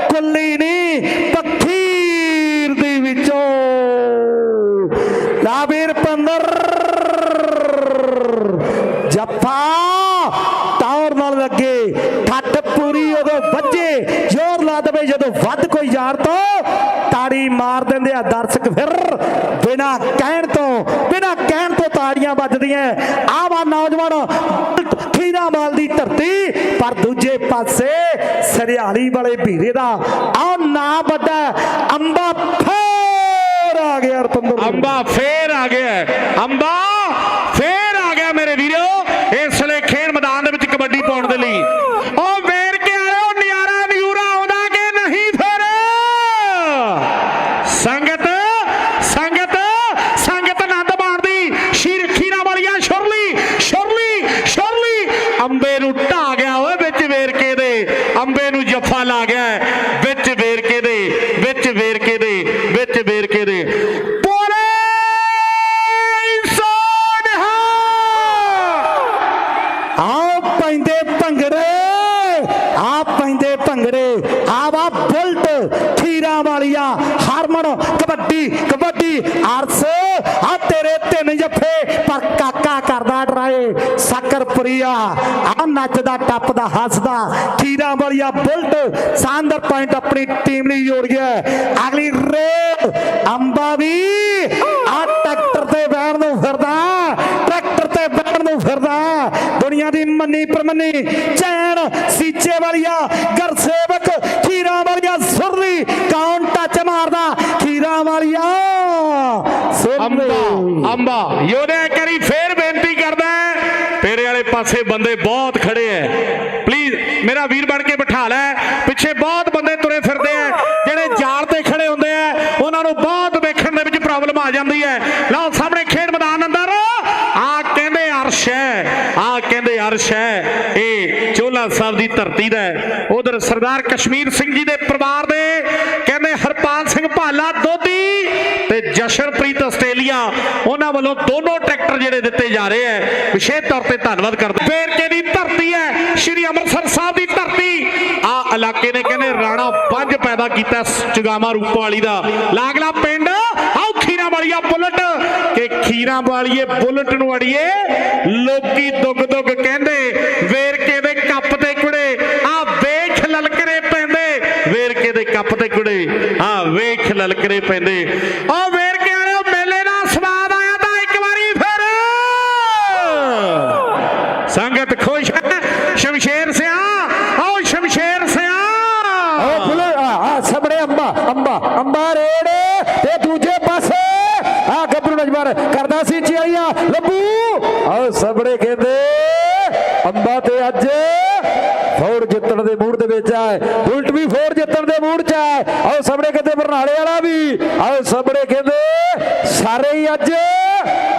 ਕੁੱਲੀ ਨਹੀਂ ਪੱਖੀਰ ਦੀ ਵਿੱਚੋਂ ਲਾਬੀਰ ਪੰਦਰ ਜੱਫਾ ਟੌਰ ਨਾਲ ਲੱਗੇ ਠੱਟ ਪੂਰੀ ਉਦੋਂ ਵੱਜੇ ਜ਼ੋਰ ਲਾ ਦਵੇ ਜਦੋਂ ਵੱਧ ਕੋਈ ਯਾਰ ਤੋਂ ਤਾੜੀ ਮਾਰ ਦਿੰਦੇ ਆ ਦਰਸ਼ਕ ਫਿਰ ਬਿਨਾ ਕਹਿਣ ਤੋਂ, ਬਿਨਾ ਕਹਿਣ ਤੋਂ ਤਾੜੀਆਂ ਵੱਜਦੀਆਂ ਆਹ ਵਾ ਨੌਜਵਾਨ ਖੀਰਾ ਮਾਲ ਦੀ ਧਰਤੀ, ਪਰ ਦੂਜੇ ਪਾਸੇ ਸਰਿਆਲੀ ਵਾਲੇ ਵੀਰੇ ਦਾ ਆ ਨਾ ਵੱਡਾ ਅੰਬਾ ਫੇਰ ਆ ਗਿਆ ਰਤੰਦਰ। ਅੰਬਾ ਫੇਰ ਆ ਗਿਆ ਹੈ। ਅੰਬਾ ਫੇਰ ਆ ਗਿਆ ਮੇਰੇ ਵੀਰੋ ਇਸ ਵੇਲੇ ਖੇਡ ਮੈਦਾਨ ਦੇ ਵਿੱਚ ਕਬੱਡੀ ਪਾਉਣ ਦੇ ਲਈ ਉਹ ਵੇਰ ਕੇ ਆਇਓ ਨਿਆਰਾ ਨਿਊਰਾ ਆਉਂਦਾ ਕਿ ਨਹੀਂ ਫਿਰ ਸੰਗਤ ਸੰਗਤ ਸੰਗਤ ਆਨੰਦ ਮਾਣਦੀ ਸ਼ੀਰ ਖੀਰਾ ਵਾਲੀਆ ਸ਼ੁਰਲੀ ਸ਼ੁਰਲੀ ਸ਼ੁਰਲੀ ਅੰਬੇ ਨੂੰ ਢਾ ਗਿਆ ਓਏ ਵਿੱਚ ਵੇਰਕੇ ਦੇ ਅੰਬੇ ਨੂੰ ਜੱਫਾ ਲਾ ਗਿਆ ਹੈ। ਵਿੱਚ ਵੇਰਕੇ ਦੇ ਵਿੱਚ ਵੇਰਕੇ ਦੇ ਵਿੱਚ ਵੇਰਕੇ ਦੇ ਬੋਲੇ ਸੋਨਹਾ ਆਓ ਪੈਂਦੇ ਭੰਗੜੇ ਆ ਪੈਂਦੇ ਭੰਗੜੇ ਆਵਾ ਬੁਲਟ ਖੀਰਾ ਵਾਲੀਆ ਹਾਰਮਨ ਕਬੱਡੀ ਕਬੱਡੀ ਅਰਸ ਆ ਤੇਰੇ ਤਿੰਨ ਜੱਫੇ ਪਰ ਕਾਕਾ ਕਰਦਾ ਡਰਾਏ ਸਾਕਰਪੁਰੀਆ ਆ ਨੱਚਦਾ ਟੱਪਦਾ ਹੱਸਦਾ, ਖੀਰਾ ਵਾਲੀਆ ਬੁਲਟ ਸਾਂਦਰ ਪੁਆਇੰਟ ਆਪਣੀ ਟੀਮ ਲਈ ਜੋੜ ਗਿਆ ਅਗਲੀ ਰੇਡ, ਅੰਬਾ ਵੀ। ਆ ਟਰੈਕਟਰ ਤੇ ਬੈਠਣ ਨੂੰ ਫਿਰਦਾ, ਟਰੈਕਟਰ ਤੇ ਬੈਠਣ ਨੂੰ ਫਿਰਦਾ। ਦੁਨੀਆ ਦੀ ਮੰਨੀ ਪ੍ਰਮੰਨੀ, ਚੈਨ, ਸੀਚੇ ਵਾਲੀਆ ਗਰਸੇਵਕ ਖੀਰਾ ਵਾਲੀਆ ਸੁਰਲੀ, ਕੌਣ ਟੱਚ ਮਾਰਦਾ? ਖੀਰਾਂ ਵਾਲੀਆ ਅੰਬਾ ਅੰਬਾ, ਯੋਧਿਆ ਕਰੀ ਫੇਰ ਬੇਨਤੀ ਕਰਦਾ ਹੈ, ਤੇਰੇ ਵਾਲੇ ਪਾਸੇ ਬੰਦੇ ਬਹੁਤ ਖੜੇ ਐ। ਪਲੀਜ਼ ਮੇਰਾ ਵੀਰ ਬਣ ਕੇ ਬਿਠਾ ਲੈ। ਪਿੱਛੇ ਬਹੁਤ ਬੰਦੇ ਤੁਰੇ ਫਿਰਦੇ ਐ। ਜਿਹੜੇ ਜਾਲ ਤੇ ਖੜੇ ਹੁੰਦੇ ਐ, ਉਹਨਾਂ ਨੂੰ ਬਹੁਤ ਵੇਖਣ ਦੇ ਵਿੱਚ ਪ੍ਰੋਬਲਮ ਆ ਜਾਂਦੀ ਹੈ ਲਓ, ਸਾਹਮਣੇ ਖੇਡ ਮੈਦਾਨ ਅੰਦਰ। ਆ ਕਹਿੰਦੇ ਅਰਸ਼ ਹੈ ਆ ਕਹਿੰਦੇ ਅਰਸ਼ ਹੈ ਇਹ ਚੋਲਾ ਸਾਹਿਬ ਦੀ ਧਰਤੀ ਦਾ ਉਧਰ ਸਰਦਾਰ ਕਸ਼ਮੀਰ ਸਿੰਘ ਜੀ ਦੇ ਪਰਿਵਾਰ ਦੇ ਕਹਿੰਦੇ ਹਰਪਾਲ ਸਿੰਘ ਭਾਲਾ ਦੋਦੀ ਤੇ ਜਸ਼ਨਪ੍ਰੀਤ ਉਹਨਾਂ ਵੱਲੋਂ ਦੋਨੋਂ ਟਰੈਕਟਰ ਜਿਹੜੇ ਦਿੱਤੇ ਜਾ ਰਹੇ ਹੈ ਵਿਸ਼ੇਸ਼ ਤੌਰ ਤੇ ਧੰਨਵਾਦ ਕਰਦੇ। ਵੇਰਕੇ ਦੀ ਧਰਤੀ ਹੈ ਸ਼੍ਰੀ ਅੰਮ੍ਰਿਤਸਰ ਸਾਹਿਬ ਦੀ ਧਰਤੀ। ਆ ਇਲਾਕੇ ਨੇ ਕਹਿੰਦੇ ਰਾਣਾ ਪੰਜ ਪੈਦਾ ਕੀਤਾ ਚੁਗਾਮਾ ਰੂਪੋ ਵਾਲੀ ਦਾ। ਲਾਗਲਾ ਪਿੰਡ ਆਉ ਖੀਰਾ ਵਾਲੀਆ ਬੁਲਟ। ਕਿ ਖੀਰਾਂ ਵਾਲੀਏ ਬੁਲਟ ਨੂੰ ਅੜੀਏ, ਲੋਕੀ ਦੁੱਗ ਦੁੱਗ ਕਹਿੰਦੇ ਵੇਰਕੇ ਦੇ ਕੱਪ ਤੇ ਕੁੜੇ। ਆ ਵੇਖ ਲਲਕਰੇ ਪੈਂਦੇ। ਵੇਰਕੇ ਦੇ ਕੱਪ ਤੇ ਕੁੜੇ। ਆ ਵੇਖ ਲਲਕਰੇ ਪੈਂਦੇ। ਆ ਵੇਰਕੇ ਵਾਲਿਓ ਮੇਲੇ ਦਾ ਸਵਾਦ ਆਇਆ ਤਾਂ ਇੱਕ ਵਾਰੀ ਫਿਰ ਸੰਗਤ ਖੁਸ਼ ਹੈ ਸ਼ਮਸ਼ੇਰ ਸਿਆ ਆਓ ਸ਼ਮਸ਼ੇਰ ਸਿਆ ਉਹ ਬੁਲੇ ਆ ਆ ਸਾਹਮਣੇ ਅੰਬਾ ਅੰਬਾ ਅੰਬਾ ਰੇੜ ਤੇ ਦੂਜੇ ਪਾਸੇ ਆ ਗੱਭਰੂ ਨਜਮਾਨ ਕਰਦਾ ਸੀ ਚਿਆਈਆ ਲੱਭੂ ਆ ਸਾਹਮਣੇ ਕਹਿੰਦੇ ਅੰਬਾ ਤੇ ਅੱਜ ਫੌੜ ਜਿੱਤਣ ਦੇ ਮੂਡ ਦੇ ਵਿੱਚ ਆ ਉਲਟ ਵੀ ਫੌੜ ਜਿੱਤਣ ਦੇ ਮੂਡ 'ਚ ਆ ਆਓ ਸਾਹਮਣੇ ਕਹਿੰਦੇ ਬਰਨਾਲੇ ਵਾਲਾ ਵੀ। ਆਓ ਸਾਹਮਣੇ ਕਹਿੰਦੇ, ਸਾਰੇ ਹੀ ਅੱਜ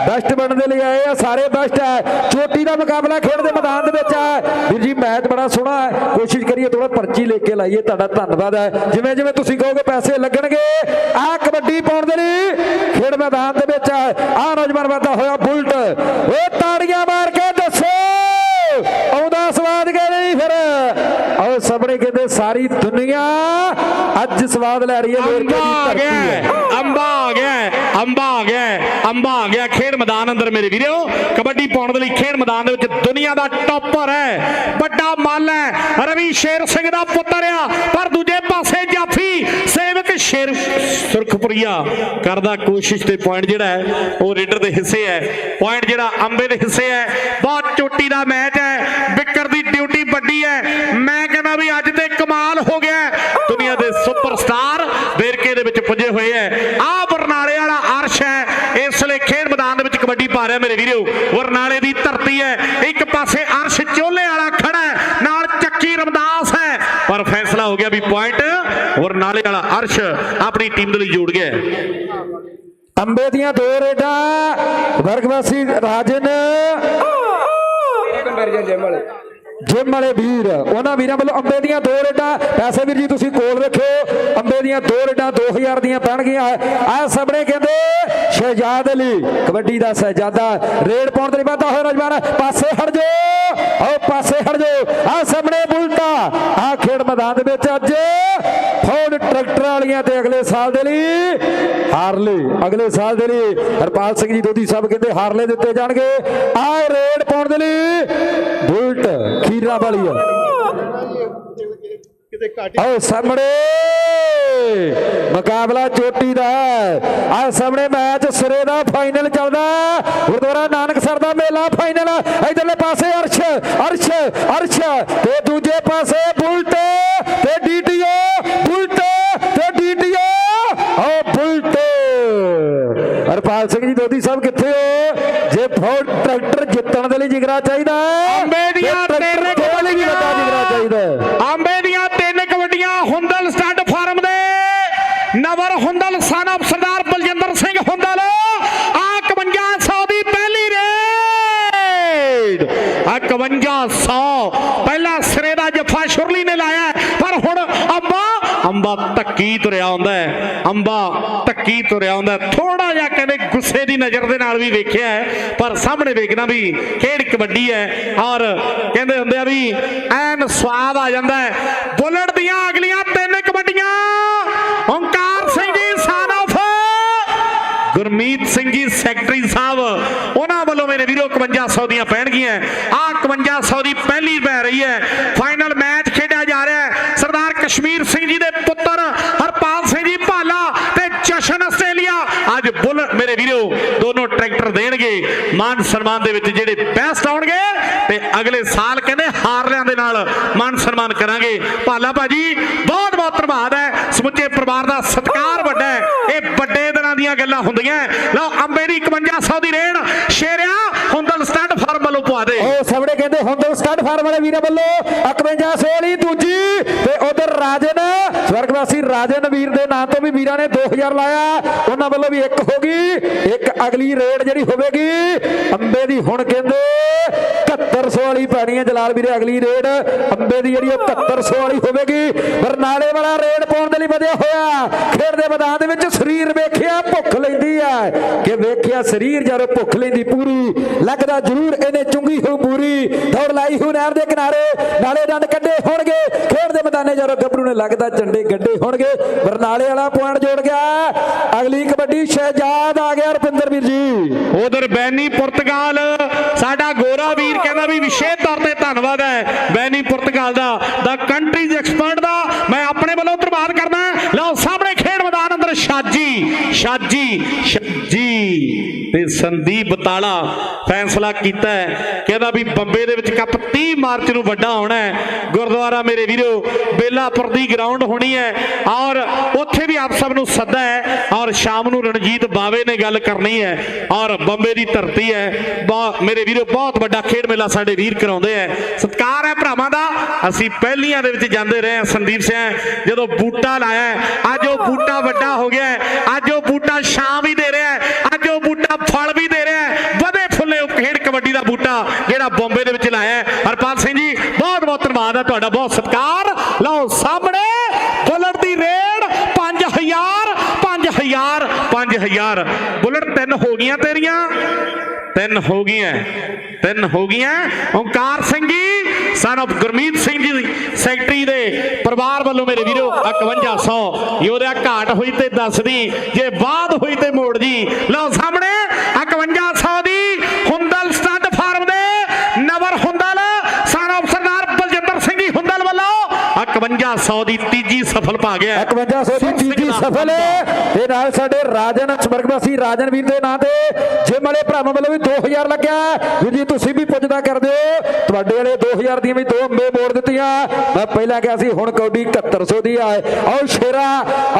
ਬੈਸਟ ਬਣਨ ਦੇ ਲਈ ਆਏ ਆ, ਸਾਰੇ ਬੈਸਟ ਹੈ ਚੋਟੀ ਦਾ ਮੁਕਾਬਲਾ ਖੇਡ ਦੇ ਮੈਦਾਨ ਦੇ ਵਿੱਚ ਹੈ ਵੀਰ ਜੀ, ਮੈਚ ਬੜਾ ਸੋਹਣਾ ਹੈ। ਕੋਸ਼ਿਸ਼ ਕਰੀਏ ਥੋੜਾ ਪਰਚੀ ਲੈ ਕੇ ਲਾਈਏ, ਤੁਹਾਡਾ ਧੰਨਵਾਦ ਹੈ। ਜਿਵੇਂ ਜਿਵੇਂ ਤੁਸੀਂ ਕਹੋਗੇ ਪੈਸੇ ਲੱਗਣਗੇ। ਆਹ ਕਬੱਡੀ ਪਾਉਣ ਦੇ ਲਈ ਖੇਡ ਮੈਦਾਨ ਦੇ ਵਿੱਚ ਹੈ ਆਹ ਨੌਜਵਾਨ ਵਾਦਾ ਹੋਇਆ ਬੁਲਟ। ਓਏ ਤਾੜੀਆਂ ਮਾਰ ਕੇ ਦੱਸੋ ਆਉਂਦਾ ਸਵਾਦ ਕਿ ਨਹੀਂ ਫਿਰ ਆਓ ਸਾਹਮਣੇ ਕਹਿੰਦੇ ਸਾਰੀ ਦੁਨੀਆ ਅੱਜ ਸਵਾਦ ਲੈ ਰਹੀ ਹੈ ਵੇਰਕੇ ਅੰਬਾ ਦੀ ਧਰਤੀ ਅੰਬਾ ਆ ਗਿਆ ਅੰਬਾ ਆ ਗਿਆ ਅੰਬਾ ਆ ਗਿਆ ਖੇਡ ਮੈਦਾਨ ਅੰਦਰ ਮੇਰੇ ਵੀਰੋ। ਕਬੱਡੀ ਪਾਉਣ ਦੇ ਲਈ ਖੇਡ ਮੈਦਾਨ ਦੇ ਵਿੱਚ ਦੁਨੀਆ ਦਾ ਟੌਪਰ ਹੈ ਵੱਡਾ ਮੱਲ ਹੈ ਰਵੀ ਸ਼ੇਰ ਸਿੰਘ ਦਾ ਪੁੱਤਰ ਆ ਪਰ ਦੂਜੇ ਪਾਸੇ ਸ਼ੇਰ ਸੁਰਖਪੁਰੀਆ ਕਰਦਾ ਕੋਸ਼ਿਸ਼ ਤੇ ਪੁਆਇੰਟ ਜਿਹੜਾ ਹੈ, ਉਹ ਰੇਡਰ ਦੇ ਹਿੱਸੇ ਹੈ। ਪੁਆਇੰਟ ਜਿਹੜਾ ਅੰਬੇ ਦੇ ਹਿੱਸੇ ਹੈ, ਬਹੁਤ ਚੋਟੀ ਦਾ ਮੈਚ ਹੈ, ਵਿਕਰ ਦੀ ਡਿਊਟੀ ਵੱਡੀ ਹੈ। ਮੈਂ ਕਹਿੰਦਾ ਵੀ ਅੱਜ ਤੇ ਕਮਾਲ ਹੋ ਗਿਆ ਹੈ। ਦੁਨੀਆ ਦੇ ਸੁਪਰਸਟਾਰ ਵੇਰਕੇ ਦੇ ਵਿੱਚ ਪੁੱਜੇ ਹੋਏ ਹੈ। ਆ ਬਰਨਾਲੇ ਵਾਲਾ ਅਰਸ਼ ਹੈ, ਇਸ ਲਈ ਖੇਡ ਮੈਦਾਨ ਦੇ ਵਿੱਚ ਕਬੱਡੀ ਪਾ ਰਿਹਾ ਮੇਰੇ ਵੀਰੋ। ਬਰਨਾਲੇ ਦੀ ਧਰਤੀ ਹੈ, ਇੱਕ ਪਾਸੇ ਅਰਸ਼ ਚੋਲੇ ਵਾਲਾ ਖੜਾ ਹੈ ਰਮਦਾਸ ਹੈ। ਪਰ ਫੈਸਲਾ ਹੋ ਗਿਆ ਵੀ ਪੁਆਇੰਟ ਬਰਨਾਲੇ ਵਾਲਾ ਅਰਸ਼ ਆਪਣੀ ਟੀਮ ਦੇ ਲਈ ਜੋੜ ਗਿਆ। ਅੰਬੇ ਦੀਆਂ ਦੋ ਰੇਡਾਂ ਵਰਗਵਾਸੀ ਰਾਜਨ। ਜਿਮ ਵਾਲੇ। ਵੀਰ, ਉਹਨਾਂ ਵੀਰਾਂ ਵੱਲੋਂ ਅੰਬੇ ਦੀਆਂ ਦੋ ਰੇਡਾਂ। ਪੈਸੇ ਵੀਰ ਜੀ, ਤੁਸੀਂ ਕੋਲ ਰੱਖਿਓ। ਅੰਬੇ ਦੀਆਂ ਦੋ ਰੇਡਾਂ 2000 ਦੀਆਂ ਪੈਣਗੀਆਂ। ਆ ਸਾਹਮਣੇ ਕਹਿੰਦੇ, ਸ਼ਹਿਜਾਦ ਅਲੀ, ਕਬੱਡੀ ਦਾ ਸਹਿਜਾਦਾ। ਰੇਡ ਪਾਉਣ ਦੇ ਵਾਧਾ ਹੋਇਆ ਨੌਜਵਾਨ ਪਾਸੇ ਹਟ ਜਾਓ। ਆਓ, ਪਾਸੇ ਹਟ ਜਾਓ। ਆ ਸਾਹਮਣੇ ਬੁਲਟਾ। ਆ ਖੇਡ ਮੈਦਾਨ ਦੇ ਵਿੱਚ ਅੱਜ ਫੌਜ ਟਰੈਕਟਰ ਵਾਲੀਆਂ ਤੇ ਅਗਲੇ ਸਾਲ ਦੇ ਲਈ ਹਾਰਲੇ। ਅਗਲੇ ਸਾਲ ਦੇ ਲਈ ਹਰਪਾਲ ਸਿੰਘ ਜੀ ਦੋਦੀ ਸਾਹਿਬ ਕਹਿੰਦੇ ਹਾਰਲੇ ਦਿੱਤੇ ਜਾਣਗੇ। ਆ ਰੇਡ ਪਾਉਣ ਦੇ ਲਈ ਬੁਲਟ। ਖੀਰਾ ਵਾਲੀ ਆ ਆਓ ਸਾਹਮਣੇ। ਮੁਕਾਬਲਾ ਚੋਟੀ ਦਾ ਆ ਸਾਹਮਣੇ ਮੈਚ ਸਿਰੇ ਦਾ ਫਾਈਨਲ ਚੱਲਦਾ ਗੁਰਦੁਆਰਾ ਨਾਨਕਸਰ ਦਾ ਮੇਲਾ ਫਾਈਨਲ ਇਧਰਲੇ ਪਾਸੇ ਅਰਸ਼ ਅਰਸ਼ ਅਰਸ਼ ਤੇ ਦੂਜੇ ਪਾਸੇ ਬੁਲਟ ਤੇ ਡੀਟੀਓ ਬੁਲਟ ਤੇ ਡੀਟੀਓ। ਆਓ ਬੁਲਟ। ਹਰਪਾਲ ਸਿੰਘ ਜੀ ਦੋਦੀ ਸਾਹਿਬ ਕਿੱਥੇ ਹੋ? ਜੇ ਫੌਜ ਟਰੈਕਟਰ ਜਿੱਤਣ ਦੇ ਲਈ ਜਿਗਰਾ ਚਾਹੀਦਾ 5100 ਪਹਿਲਾ ਸਿਰੇ ਦਾ ਜੱਫਾ ਸ਼ੁਰਲੀ ਨੇ ਲਾਇਆ, ਪਰ ਹੁਣ ਅੰਬਾ ਅੰਬਾ ਧੱਕੀ ਤੁਰਿਆ ਆਉਂਦਾ ਹੈ। ਅੰਬਾ ਧੱਕੀ ਤੁਰਿਆ ਆਉਂਦਾ ਥੋੜਾ ਜਿਹਾ ਕਹਿੰਦੇ ਗੁੱਸੇ ਦੀ ਨਜ਼ਰ ਦੇ ਨਾਲ ਵੀ ਵੇਖਿਆ ਪਰ ਸਾਹਮਣੇ ਵੇਖਣਾ ਵੀ ਖੇਡ ਕਬੱਡੀ ਹੈ। ਔਰ ਕਹਿੰਦੇ ਹੁੰਦੇ ਆ ਵੀ ਐਨ ਸਵਾਦ ਆ ਜਾਂਦਾ ਹੈ। ਬੁਲਟ ਦੀਆਂ ਅਗਲੀਆਂ ਤਿੰਨ ਕਬੱਡੀਆਂ। ਓੰਕਾਰ ਸਿੰਘ ਜੀ, son ਗੁਰਮੀਤ ਸਿੰਘ ਜੀ, ਸੈਕਟਰੀ ਸਾਹਿਬ, ਉਹਨਾਂ ਵੱਲੋਂ ਮੇਰੇ ਵੀਰੋ 5100 ਦੀਆਂ ਪੈਣਗੀਆਂ ਆ 5100 ਦੀ ਪਹਿਲੀ ਪੈ ਰਹੀ ਹੈ ਫਾਈਨਲ ਮੈਚ ਖੇਡਿਆ ਜਾ ਰਿਹਾ ਹੈ ਸਰਦਾਰ ਕਸ਼ਮੀਰ ਸਿੰਘ ਜੀ ਦੇ ਪੁੱਤਰ ਹਰਪਾਲ ਸਿੰਘ ਜੀ ਭਾਲਾ ਤੇ ਜਸ਼ਨ ਆਸਟ੍ਰੇਲੀਆ। ਅੱਜ ਬੁੱਲ ਮੇਰੇ ਵੀਰੋ, ਦੋਨੋਂ ਟਰੈਕਟਰ ਦੇਣਗੇ। ਮਾਨ ਸਨਮਾਨ ਦੇ ਵਿੱਚ ਜਿਹੜੇ ਬੈਸਟ ਆਉਣਗੇ ਤੇ ਅਗਲੇ ਸਾਲ ਕਹਿੰਦੇ ਹਾਰਲਿਆਂ ਦੇ ਨਾਲ ਮਾਨ ਸਨਮਾਨ ਕਰਾਂਗੇ। ਭਾਲਾ ਭਾਜੀ, ਬਹੁਤ ਬਹੁਤ ਧੰਨਵਾਦ ਹੈ। ਸਮੁੱਚੇ ਪਰਿਵਾਰ ਦਾ ਸਤਿਕਾਰ ਵੱਡਾ ਹੈ। ਇਹ ਵੱਡੇ ਦਿਨਾਂ ਦੀਆਂ ਗੱਲਾਂ ਹੁੰਦੀਆਂ ਲਓ ਅੰਬੇ ਦੀ 5100 ਦੀ ਰੇਡ, ਸ਼ੇਰਿਆ, ਹੁੰਦਲ ਸਟੱਡ ਫਾਰਮ ਵੱਲੋਂ ਉਹ ਸਾਹਮਣੇ ਕਹਿੰਦੇ ਹੁੰਦਲ ਸਟੱਡ ਫਾਰਮ ਵਾਲੇ ਵੀਰਾਂ ਵੱਲੋਂ 51 ਸੋਲੀ ਦੂਜੀ ਤੇ ਉਧਰ ਰਾਜਨ, ਸਵਰਗਵਾਸੀ ਰਾਜਨ ਵੀਰ ਦੇ ਨਾਂ ਤੋਂ ਵੀ ਵੀਰਾਂ ਨੇ 2000 ਲਾਇਆ। ਉਹਨਾਂ ਵੱਲੋਂ ਵੀ ਇੱਕ ਹੋ ਗਈ, ਇੱਕ ਅਗਲੀ ਰੇਡ ਜਿਹੜੀ ਹੋਵੇਗੀ, ਅੰਬੇ ਦੀ ਹੁਣ ਕਹਿੰਦੇ 7100 ਵਾਲੀ ਪੈਣੀ ਹੈ ਜਲਾਲ ਵੀਰੇ, ਅਗਲੀ ਰੇਡ, ਅੰਬੇ ਦੀ ਜਿਹੜੀ ਉਹ 7100 ਵਾਲੀ ਹੋਵੇਗੀ। ਬਰਨਾਲੇ ਵਾਲਾ ਰੇਡ ਪਾਉਣ ਦੇ ਲਈ ਵਧਿਆ ਹੋਇਆ। ਖੇਡ ਦੇ ਮੈਦਾਨ ਦੇ ਵਿੱਚ ਸਰੀਰ ਵੇਖਿਆ, ਭੁੱਖ ਲੈਂਦੀ ਹੈ ਕਿ ਵੇਖਿਆ ਸਰੀਰ, ਜਦੋਂ ਭੁੱਖ ਲੈਂਦੀ ਪੂਰੀ, ਲੱਗਦਾ ਜ਼ਰੂਰ ਇਹਨੇ ਚੁੰਗੀ ਹੋ ਪੂਰੀ। ਦੌੜ ਲਾਈ ਹੋ ਨਹਿਰ ਦੇ ਕਿਨਾਰੇ। ਨਾਲੇ ਡੰਡ ਕੱਢੇ ਹੋਣਗੇ। ਖੇਡ ਦੇ ਮੈਦਾਨੇ ਜਦੋਂ ਗੱਭਰੂ ਨੇ ਲੱਗਦਾ ਝੰਡੇ ਗੱਡੇ ਹੋਣਗੇ। ਬਰਨਾਲੇ ਵਾਲਾ ਪੁਆਇੰਟ ਜੋੜ ਗਿਆ। ਅਗਲੀ ਕਬੱਡੀ ਸ਼ਹਿਜਾਦ ਆ ਗਿਆ ਰੁਪਿੰਦਰ ਵੀਰ ਜੀ। ਉਧਰ ਬੈਨੀ ਪੁਰਤਗਾਲ। ਸਾਡਾ ਗੋਰਾ ਵੀਰ ਕਹਿੰਦਾ ਵੀ ਵਿਸ਼ੇਸ਼ ਤੌਰ ਤੇ ਧੰਨਵਾਦ ਹੈ ਬੈਨੀ ਪੁਰਤਗਾਲ ਦਾ। ਦਾ ਕੰਟਰੀਜ਼ ਐਕਸਪਰਟ ਦਾ। ਮੈਂ ਆਪਣੇ ਵੱਲੋਂ ਧੰਨਵਾਦ ਕਰਦਾ ਲਓ ਸਾਹਮਣੇ ਖੇਡ ਮੈਦਾਨ ਅੰਦਰ ਸ਼ਾਜੀ। ਸ਼ਾਜੀ। ਜੀ ਤੇ ਸੰਦੀਪ ਬਤਾਲਾ ਫੈਸਲਾ ਕੀਤਾ ਹੈ ਕਹਿੰਦਾ ਵੀ ਬੰਬੇ ਦੇ ਵਿੱਚ ਕੱਪ 30 ਮਾਰਚ ਨੂੰ ਵੱਡਾ ਹੋਣਾ ਹੈ। ਗੁਰਦੁਆਰਾ ਮੇਰੇ ਵੀਰੋ, ਬੇਲਾਪੁਰ ਦੀ ਗਰਾਊਂਡ ਹੋਣੀ ਹੈ ਔਰ ਉੱਥੇ ਵੀ ਆਪ ਸਭ ਨੂੰ ਸੱਦਾ ਹੈ ਔਰ ਸ਼ਾਮ ਨੂੰ ਰਣਜੀਤ ਬਾਵੇ ਨੇ ਗੱਲ ਕਰਨੀ ਹੈ ਔਰ ਬੰਬੇ ਦੀ ਧਰਤੀ ਹੈ। ਬਹੁਤ- ਮੇਰੇ ਵੀਰੋ, ਬਹੁਤ ਵੱਡਾ ਖੇਡ ਮੇਲਾ ਸਾਡੇ ਵੀਰ ਕਰਾਉਂਦੇ ਹੈ। ਸਤਿਕਾਰ ਹੈ ਭਰਾਵਾਂ ਦਾ। ਅਸੀਂ ਪਹਿਲੀਆਂ ਦੇ ਵਿੱਚ ਜਾਂਦੇ ਰਹੇ ਹਾਂ ਸੰਦੀਪ ਸਿੰਘ। ਜਦੋਂ ਬੂਟਾ ਲਾਇਆ, ਅੱਜ ਉਹ ਬੂਟਾ ਵੱਡਾ ਹੋ ਗਿਆ, ਅੱਜ ਉਹ ਬੂਟਾ ਛਾਂ ਵੀ ਦੇ ਰਿਹਾ ਹੈ, ਅੱਜ ਉਹ ਬੂਟਾ ਫਲ ਵੀ ਦੇ ਰਿਹਾ ਹੈ ਵਧੇ ਫੁੱਲੇ ਉਹ ਖੇਡ ਕਬੱਡੀ ਦਾ ਬੂਟਾ ਜਿਹੜਾ ਬੰਬੇ ਦੇ ਵਿੱਚ ਲਾਇਆ ਹਰਪਾਲ ਸਿੰਘ ਜੀ ਬਹੁਤ ਬਹੁਤ ਧੰਨਵਾਦ ਹੈ ਤੁਹਾਡਾ ਬਹੁਤ ਸਤਿਕਾਰ। ਲਓ ਸਾਹਮਣੇ ਬੁਲਟ ਦੀ ਰੇਡ 5000 5000 5000 ਬੁਲਟ ਤਿੰਨ ਹੋ ਗਈਆਂ ਤੇਰੀਆਂ। ਤਿੰਨ ਹੋ ਗਈਆਂ। ਤਿੰਨ ਹੋ ਗਈਆਂ। ਓਂਕਾਰ ਸਿੰਘ ਜੀ ਸਨ of ਗੁਰਮੀਤ ਸਿੰਘ ਜੀ ਸੈਕਟਰੀ ਦੇ ਪਰਿਵਾਰ ਵੱਲੋਂ ਮੇਰੇ ਵੀਰੋ 5100 ਯੋਧਿਆ ਘਾਟ ਹੋਈ ਤੇ ਦੱਸਦੀ, ਜੇ ਬਾਅਦ ਹੋਈ ਤੇ ਮੋੜ ਜੀ ਲਓ ਸਾਹਮਣੇ 5100 ਦੀ ਹੁੰਦਲ ਸਟੱਡ ਫਾਰਮ ਦੇ ਨਵਰ ਹੁੰਦਲ ਸਨ of ਸਰਦਾਰ ਬਲਜਿੰਦਰ ਸਿੰਘ ਜੀ ਹੁੰਦਲ ਵੱਲੋਂ 5100 ਦੀ ਤੀਜੀ ਸਫਲ ਪਾ ਗਿਆ। 5100 ਦੀ ਤੀਜੀ ਸਫਲ ਤੇ ਨਾਲ ਸਾਡੇ ਰਾਜਨ ਸਵਰਗਵਾਸੀ ਰਾਜਨ ਵੀਰ ਦੇ ਨਾਂ ਤੇ ਜਿਮ ਵਾਲੇ ਭਰਾਵਾਂ ਵੱਲੋਂ ਵੀ 2000 ਲੱਗਿਆ ਵੀਰ ਜੀ ਤੁਸੀਂ ਵੀ ਪੁੱਜਦਾ ਕਰ ਦਿਓ। ਤੁਹਾਡੇ ਵਾਲੇ 2000 ਦੀਆਂ ਵੀ ਦੋ ਅੰਬੇ ਮੋੜ ਦਿੱਤੀਆਂ। ਮੈਂ ਪਹਿਲਾਂ ਕਿਹਾ ਸੀ ਹੁਣ ਕੌਡੀ 7100 ਦੀ ਆਏ। ਆਓ ਸ਼ੇਰਾ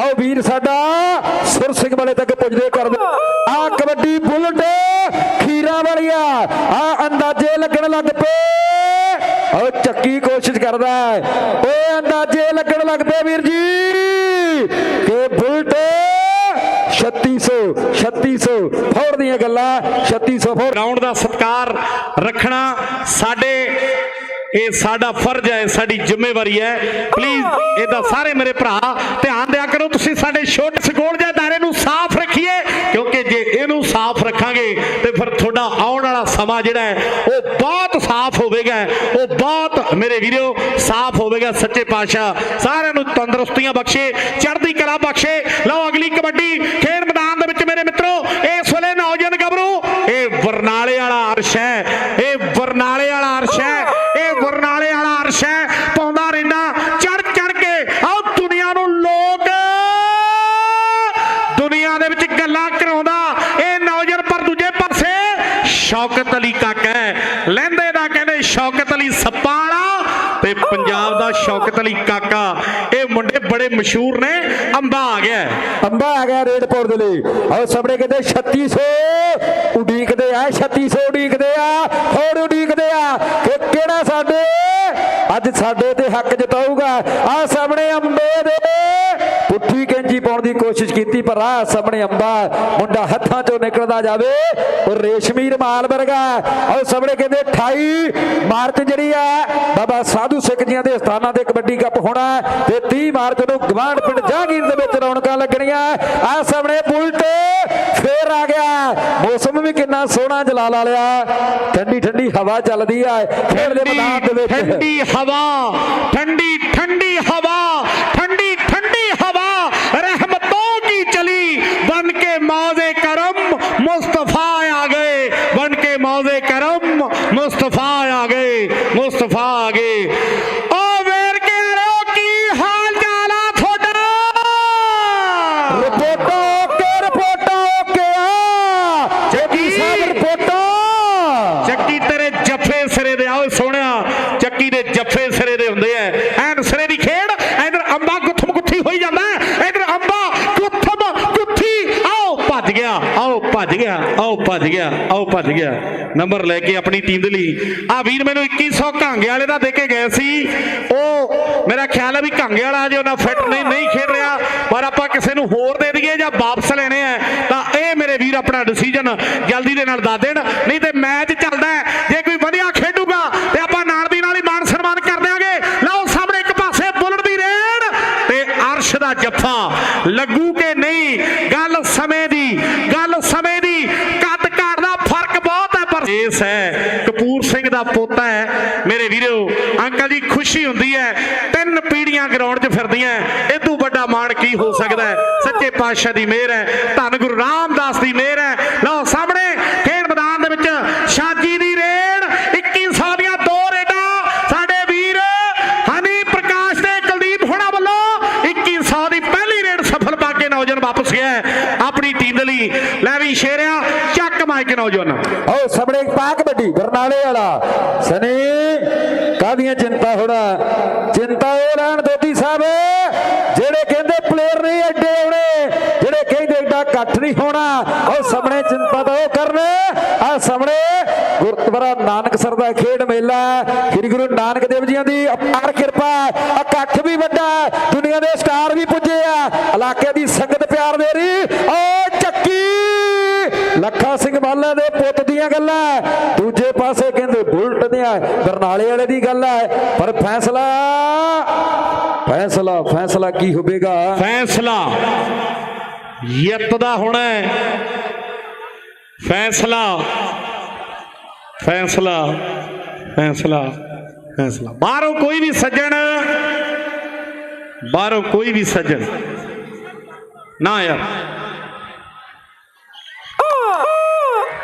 ਆਓ ਵੀਰ ਸਾਡਾ ਸੁਰ ਸਿੰਘ ਵਾਲੇ ਤੱਕ ਪੁੱਜਦੇ ਕਰ ਦਿਓ। ਆ ਕਬੱਡੀ ਬੁਲਟ ਖੀਰਾ ਵਾਲੀਆ ਆ ਅੰਦਾਜ਼ੇ ਲੱਗਣ ਲੱਗ ਪਏ। ਉਹ ਚੱਕੀ ਕੋਸ਼ਿਸ਼ ਕਰਦਾ ਓਏ ਅੰਦਾਜ਼ੇ ਲੱਗਣ ਲੱਗ ਪਏ ਵੀਰ ਜੀ। ਕਿ ਬੁਲਟ 3600 3600 ਫੌੜ ਦੀਆਂ ਗੱਲਾਂ 3600 ਫੌੜ ਗਰਾਊਂਡ ਦਾ ਸਤਿਕਾਰ ਰੱਖਣਾ ਸਾਡੇ, ਇਹ ਸਾਡਾ ਫਰਜ਼ ਹੈ, ਸਾਡੀ ਜ਼ਿੰਮੇਵਾਰੀ ਹੈ। ਪਲੀਜ਼ ਇਹਦਾ ਸਾਰੇ ਮੇਰੇ ਭਰਾ ਧਿਆਨ ਦਿਆ ਕਰੋ। ਤੁਸੀਂ ਸਾਡੇ ਛੋਟੇ ਸਕੂਲ ਦੇ ਦਾਇਰੇ ਨੂੰ ਸਾਫ਼ ਰੱਖੀਏ। ਕਿਉਂਕਿ ਜੇ ਇਹਨੂੰ ਸਾਫ਼ ਰੱਖਾਂਗੇ ਤੇ ਫਿਰ ਤੁਹਾਡਾ ਆਉਣ ਵਾਲਾ ਸਮਾਂ ਜਿਹੜਾ ਹੈ, ਉਹ ਬਹੁਤ ਸਾਫ਼ ਹੋਵੇਗਾ। ਉਹ ਬਹੁਤ ਮੇਰੇ ਵੀਰੋ, ਸਾਫ਼ ਹੋਵੇਗਾ ਸੱਚੇ ਪਾਤਸ਼ਾਹ। ਸਾਰਿਆਂ ਨੂੰ ਤੰਦਰੁਸਤੀਆਂ ਬਖਸ਼ੇ, ਚੜ੍ਹਦੀ ਕਲਾ ਬਖਸ਼ੇ। ਲਓ ਅਗਲੀ ਕਬੱਡੀ ਖੇਡ ਮੈਦਾਨ ਦੇ ਵਿੱਚ ਮੇਰੇ ਮਿੱਤਰੋ, ਇਸ ਵੇਲੇ ਨੌਜਵਾਨ ਗੱਭਰੂ, ਇਹ ਬਰਨਾਲੇ ਵਾਲਾ ਅਰਸ਼ ਹੈ ਇਹ ਬਰਨਾਲੇ ਵਾਲਾ ਅਰਸ਼ ਹੈ ਇਹ ਬਰਨਾਲੇ ਵਾਲਾ ਅਰਸ਼ ਹੈ ਪਾਉਂਦਾ ਰਹਿੰਦਾ ਚੜ ਚੜ ਕੇ ਆਹ ਦੁਨੀਆ ਨੂੰ ਲੋਕ ਦੁਨੀਆ ਦੇ ਵਿੱਚ ਗੱਲਾਂ ਕਰਾਉਂਦਾ ਇਹ ਨੌਜਵਾਨ ਪਰ ਦੂਜੇ ਪਾਸੇ ਸ਼ੌਕਤ ਅਲੀ ਕਾਕਾ ਹੈ ਲਹਿੰਦੇ ਦਾ ਕਹਿੰਦੇ ਸ਼ੌਕਤ ਅਲੀ ਸੱਪਾਂ ਵਾਲਾ ਤੇ ਪੰਜਾਬ ਦਾ ਸ਼ੌਕਤ ਅਲੀ ਕਾਕਾ। ਇਹ ਮੁੰਡੇ ਬੜੇ ਮਸ਼ਹੂਰ ਨੇ, ਅੰਬਾ ਆ ਗਿਆ। ਹੈ। ਅੰਬਾ ਆ ਗਿਆ ਰੇਡਪੁਰ ਦੇ ਲਈ। ਆਓ ਸਾਹਮਣੇ ਕਹਿੰਦੇ 3600 ਉਡੀਕਦੇ ਆ 3600 ਉਡੀਕਦੇ ਆ, ਹੋਰ ਉਡੀਕਦੇ ਆ। ਕਿ ਕਿਹੜਾ ਸਾਡੇ? ਅੱਜ ਸਾਡੇ ਤੇ ਹੱਕ ਜਤਾਊਗਾ। ਆ ਸਾਹਮਣੇ ਅੰਬੇ ਦੇ ਪੁੱਠੀ ਕੈਂਚੀ ਪਾਉਣ ਦੀ ਕੋਸ਼ਿਸ਼ ਕੀਤੀ, ਪਰ ਆ ਸਾਹਮਣੇ ਅੰਬਾ, ਮੁੰਡਾ ਹੱਥਾਂ ਚੋਂ ਨਿਕਲਦਾ ਜਾਵੇ। ਉਹ ਰੇਸ਼ਮੀ ਰਮਾਲ ਵਰਗਾ ਆਓ ਸਾਹਮਣੇ ਕਹਿੰਦੇ 28 ਮਾਰਚ ਜਿਹੜੀ ਆ, ਬਾਬਾ ਸਾਧੂ ਸਿੱਖ ਜੀਆਂ ਦੇ ਸਥਾਨਾਂ ਤੇ ਕਬੱਡੀ ਕੱਪ ਹੋਣਾ ਤੇ 30 ਮਾਰਚ ਨੂੰ ਗਵਾਂਢ ਪਿੰਡ ਜਹਾਂਗੀਰ ਦੇ ਵਿੱਚ ਰੌਣਕਾਂ ਲੱਗਣੀਆਂ ਆ ਸਾਹਮਣੇ ਬੁਲਟ ਫੇਰ ਆ ਗਿਆ ਮੌਸਮ ਵੀ ਕਿੰਨਾ ਸੋਹਣਾ ਜਲਾਲ ਵਾਲਿਆ ਠੰਡੀ ਠੰਡੀ ਹਵਾ ਚੱਲਦੀ ਆ। ਖੇਡ ਦੇ ਮੈਦਾਨ ਦੇ ਵਿੱਚ ਠੰਡੀ ਹਵਾ, ਠੰਡੀ ਠੰਡੀ ਹਵਾ ਭੱਜ ਗਿਆ, ਆਓ ਭੱਜ ਗਿਆ। ਨੰਬਰ ਲੈ ਕੇ ਆਪਣੀ ਟੀਮ ਦੇ ਲਈ। ਆ ਵੀਰ ਮੈਨੂੰ 2100 ਘਾਂਗੇ ਵਾਲੇ ਦਾ ਦੇ ਕੇ ਗਏ ਸੀ। ਉਹ ਮੇਰਾ ਖਿਆਲ ਹੈ ਵੀ ਘਾਂਗੇ ਵਾਲਾ ਜੇ ਉਹਨਾਂ ਫਿੱਟ ਨਹੀਂ ਨਹੀਂ ਖੇਡ ਰਿਹਾ। ਪਰ ਆਪਾਂ ਕਿਸੇ ਨੂੰ ਹੋਰ ਦੇ ਦਈਏ ਜਾਂ ਵਾਪਸ ਲੈਣੇ ਆ, ਤਾਂ ਇਹ ਮੇਰੇ ਵੀਰ ਆਪਣਾ ਡਿਸੀਜਨ ਜਲਦੀ ਦੇ ਨਾਲ ਦਾ ਦੇਣ। ਨਹੀਂ ਤੇ ਮੈਚ ਚੱਲਦਾ ਜੇ ਕੋਈ ਵਧੀਆ ਖੇਡੂਗਾ, ਤੇ ਆਪਾਂ ਨਾਲ ਦੀ ਨਾਲ ਹੀ ਮਾਨ ਸਨਮਾਨ ਕਰ ਦਿਆਂਗੇ। ਲਓ ਸਾਹਮਣੇ ਇੱਕ ਪਾਸੇ ਬੁਲਟ ਦੀ ਰੇਡ ਤੇ ਅਰਸ਼ ਦਾ ਜੱਫਾ। ਲੱਗੂ ਕੇ ਨਹੀਂ? ਕਪੂਰ ਸਿੰਘ ਦਾ ਪੋਤਾ ਹੈ। ਮੇਰੇ ਵੀਰੋ, ਅੰਕਲ ਜੀ ਖੁਸ਼ੀ ਹੁੰਦੀ ਹੈ, ਤਿੰਨ ਪੀੜੀਆਂ ਗਰਾਊਂਡ 'ਚ ਫਿਰਦੀਆਂ ਇਹ ਤੋਂ ਵੱਡਾ ਮਾਣ ਕੀ ਹੋ ਸਕਦਾ ਹੈ? ਸੱਚੇ ਪਾਤਸ਼ਾਹ ਦੀ ਮਿਹਰ ਹੈ, ਧੰਨ ਗੁਰੂ ਰਾਮਦਾਸ ਦੀ ਮਿਹਰ ਹੈ। ਲਓ ਸਾਹਮਣੇ, ਖੇਡ ਮੈਦਾਨ ਦੇ ਵਿੱਚ ਸ਼ਾਜੀ ਦੀ ਰੇਡ 2100 ਦੀਆਂ ਦੋ ਰੇਡਾਂ। ਸਾਡੇ ਵੀਰ ਹਨੀ ਪ੍ਰਕਾਸ਼ ਤੇ ਕੁਲਦੀਪ ਹੋਣਾ ਵੱਲੋਂ 2100 ਦੀ ਪਹਿਲੀ ਰੇਡ ਸਫਲ ਪਾ ਕੇ ਨੌਜਵਾਨ ਵਾਪਸ ਗਿਆ ਆਪਣੀ ਟੀਮ ਦੇ ਲਈ ਲੈ ਵੀ ਸ਼ੇਰਿਆ। ਚੱਕ ਮਾਈਕ ਨੌਜਵਾਨ? ਓ ਸਾਹਮਣੇ ਪਾ ਕਬੱਡੀ ਬਰਨਾਲੇ ਵਾਲਾ। ਸਨੀ ਕਾਦੀਆਂ ਚਿੰਤਾ ਹੋਣਾ? ਚਿੰਤਾ ਉਹ ਰਹਿਣ ਦੋਤੀ ਸਾਹਿਬ, ਜਿਹੜੇ ਕਹਿੰਦੇ ਪਲੇਅਰ ਨਹੀਂ ਐਡੇ ਆਉਣੇ, ਜਿਹੜੇ ਕਹਿੰਦੇ ਐਡਾ ਇਕੱਠ ਨਹੀਂ ਹੋਣਾ ਉਹ ਸਾਹਮਣੇ ਚਿੰਤਾ ਤਾਂ ਉਹ ਕਰਨ। ਆ ਸਾਹਮਣੇ ਗੁਰਦੁਆਰਾ ਨਾਨਕਸਰ ਦਾ ਖੇਡ ਮੇਲਾ ਸ੍ਰੀ ਗੁਰੂ ਨਾਨਕ ਦੇਵ ਜੀਆਂ ਦੀ ਅਪਾਰ ਕਿਰਪਾ ਇਕੱਠ ਵੀ ਵੱਡਾ, ਦੁਨੀਆ ਦੇ ਸਟਾਰ ਵੀ ਪੁੱਜੇ ਆ। ਇਲਾਕੇ ਦੀ ਸੰਗਤ ਪਿਆਰ ਦੇ ਰਹੀ। ਲੱਖਾ ਦੇ ਪੁੱਤ ਦੀਆਂ ਗੱਲਾਂ ਦੂਜੇ ਪਾਸੇ ਕਹਿੰਦੇ ਬੁਲਟ ਦੀਆਂ ਬਰਨਾਲੇ ਵਾਲੇ ਦੀ ਗੱਲ ਹੈ। ਪਰ ਫੈਸਲਾ ਫੈਸਲਾ ਫੈਸਲਾ ਕੀ ਹੋਵੇਗਾ? ਫੈਸਲਾ ਜਿੱਤ ਦਾ ਹੋਣਾ ਫੈਸਲਾ ਫੈਸਲਾ ਫੈਸਲਾ ਫੈਸਲਾ। ਬਾਹਰੋਂ ਕੋਈ ਵੀ ਸੱਜਣ, ਬਾਹਰੋਂ ਕੋਈ ਵੀ ਸੱਜਣ ਨਾ ਯਾਰ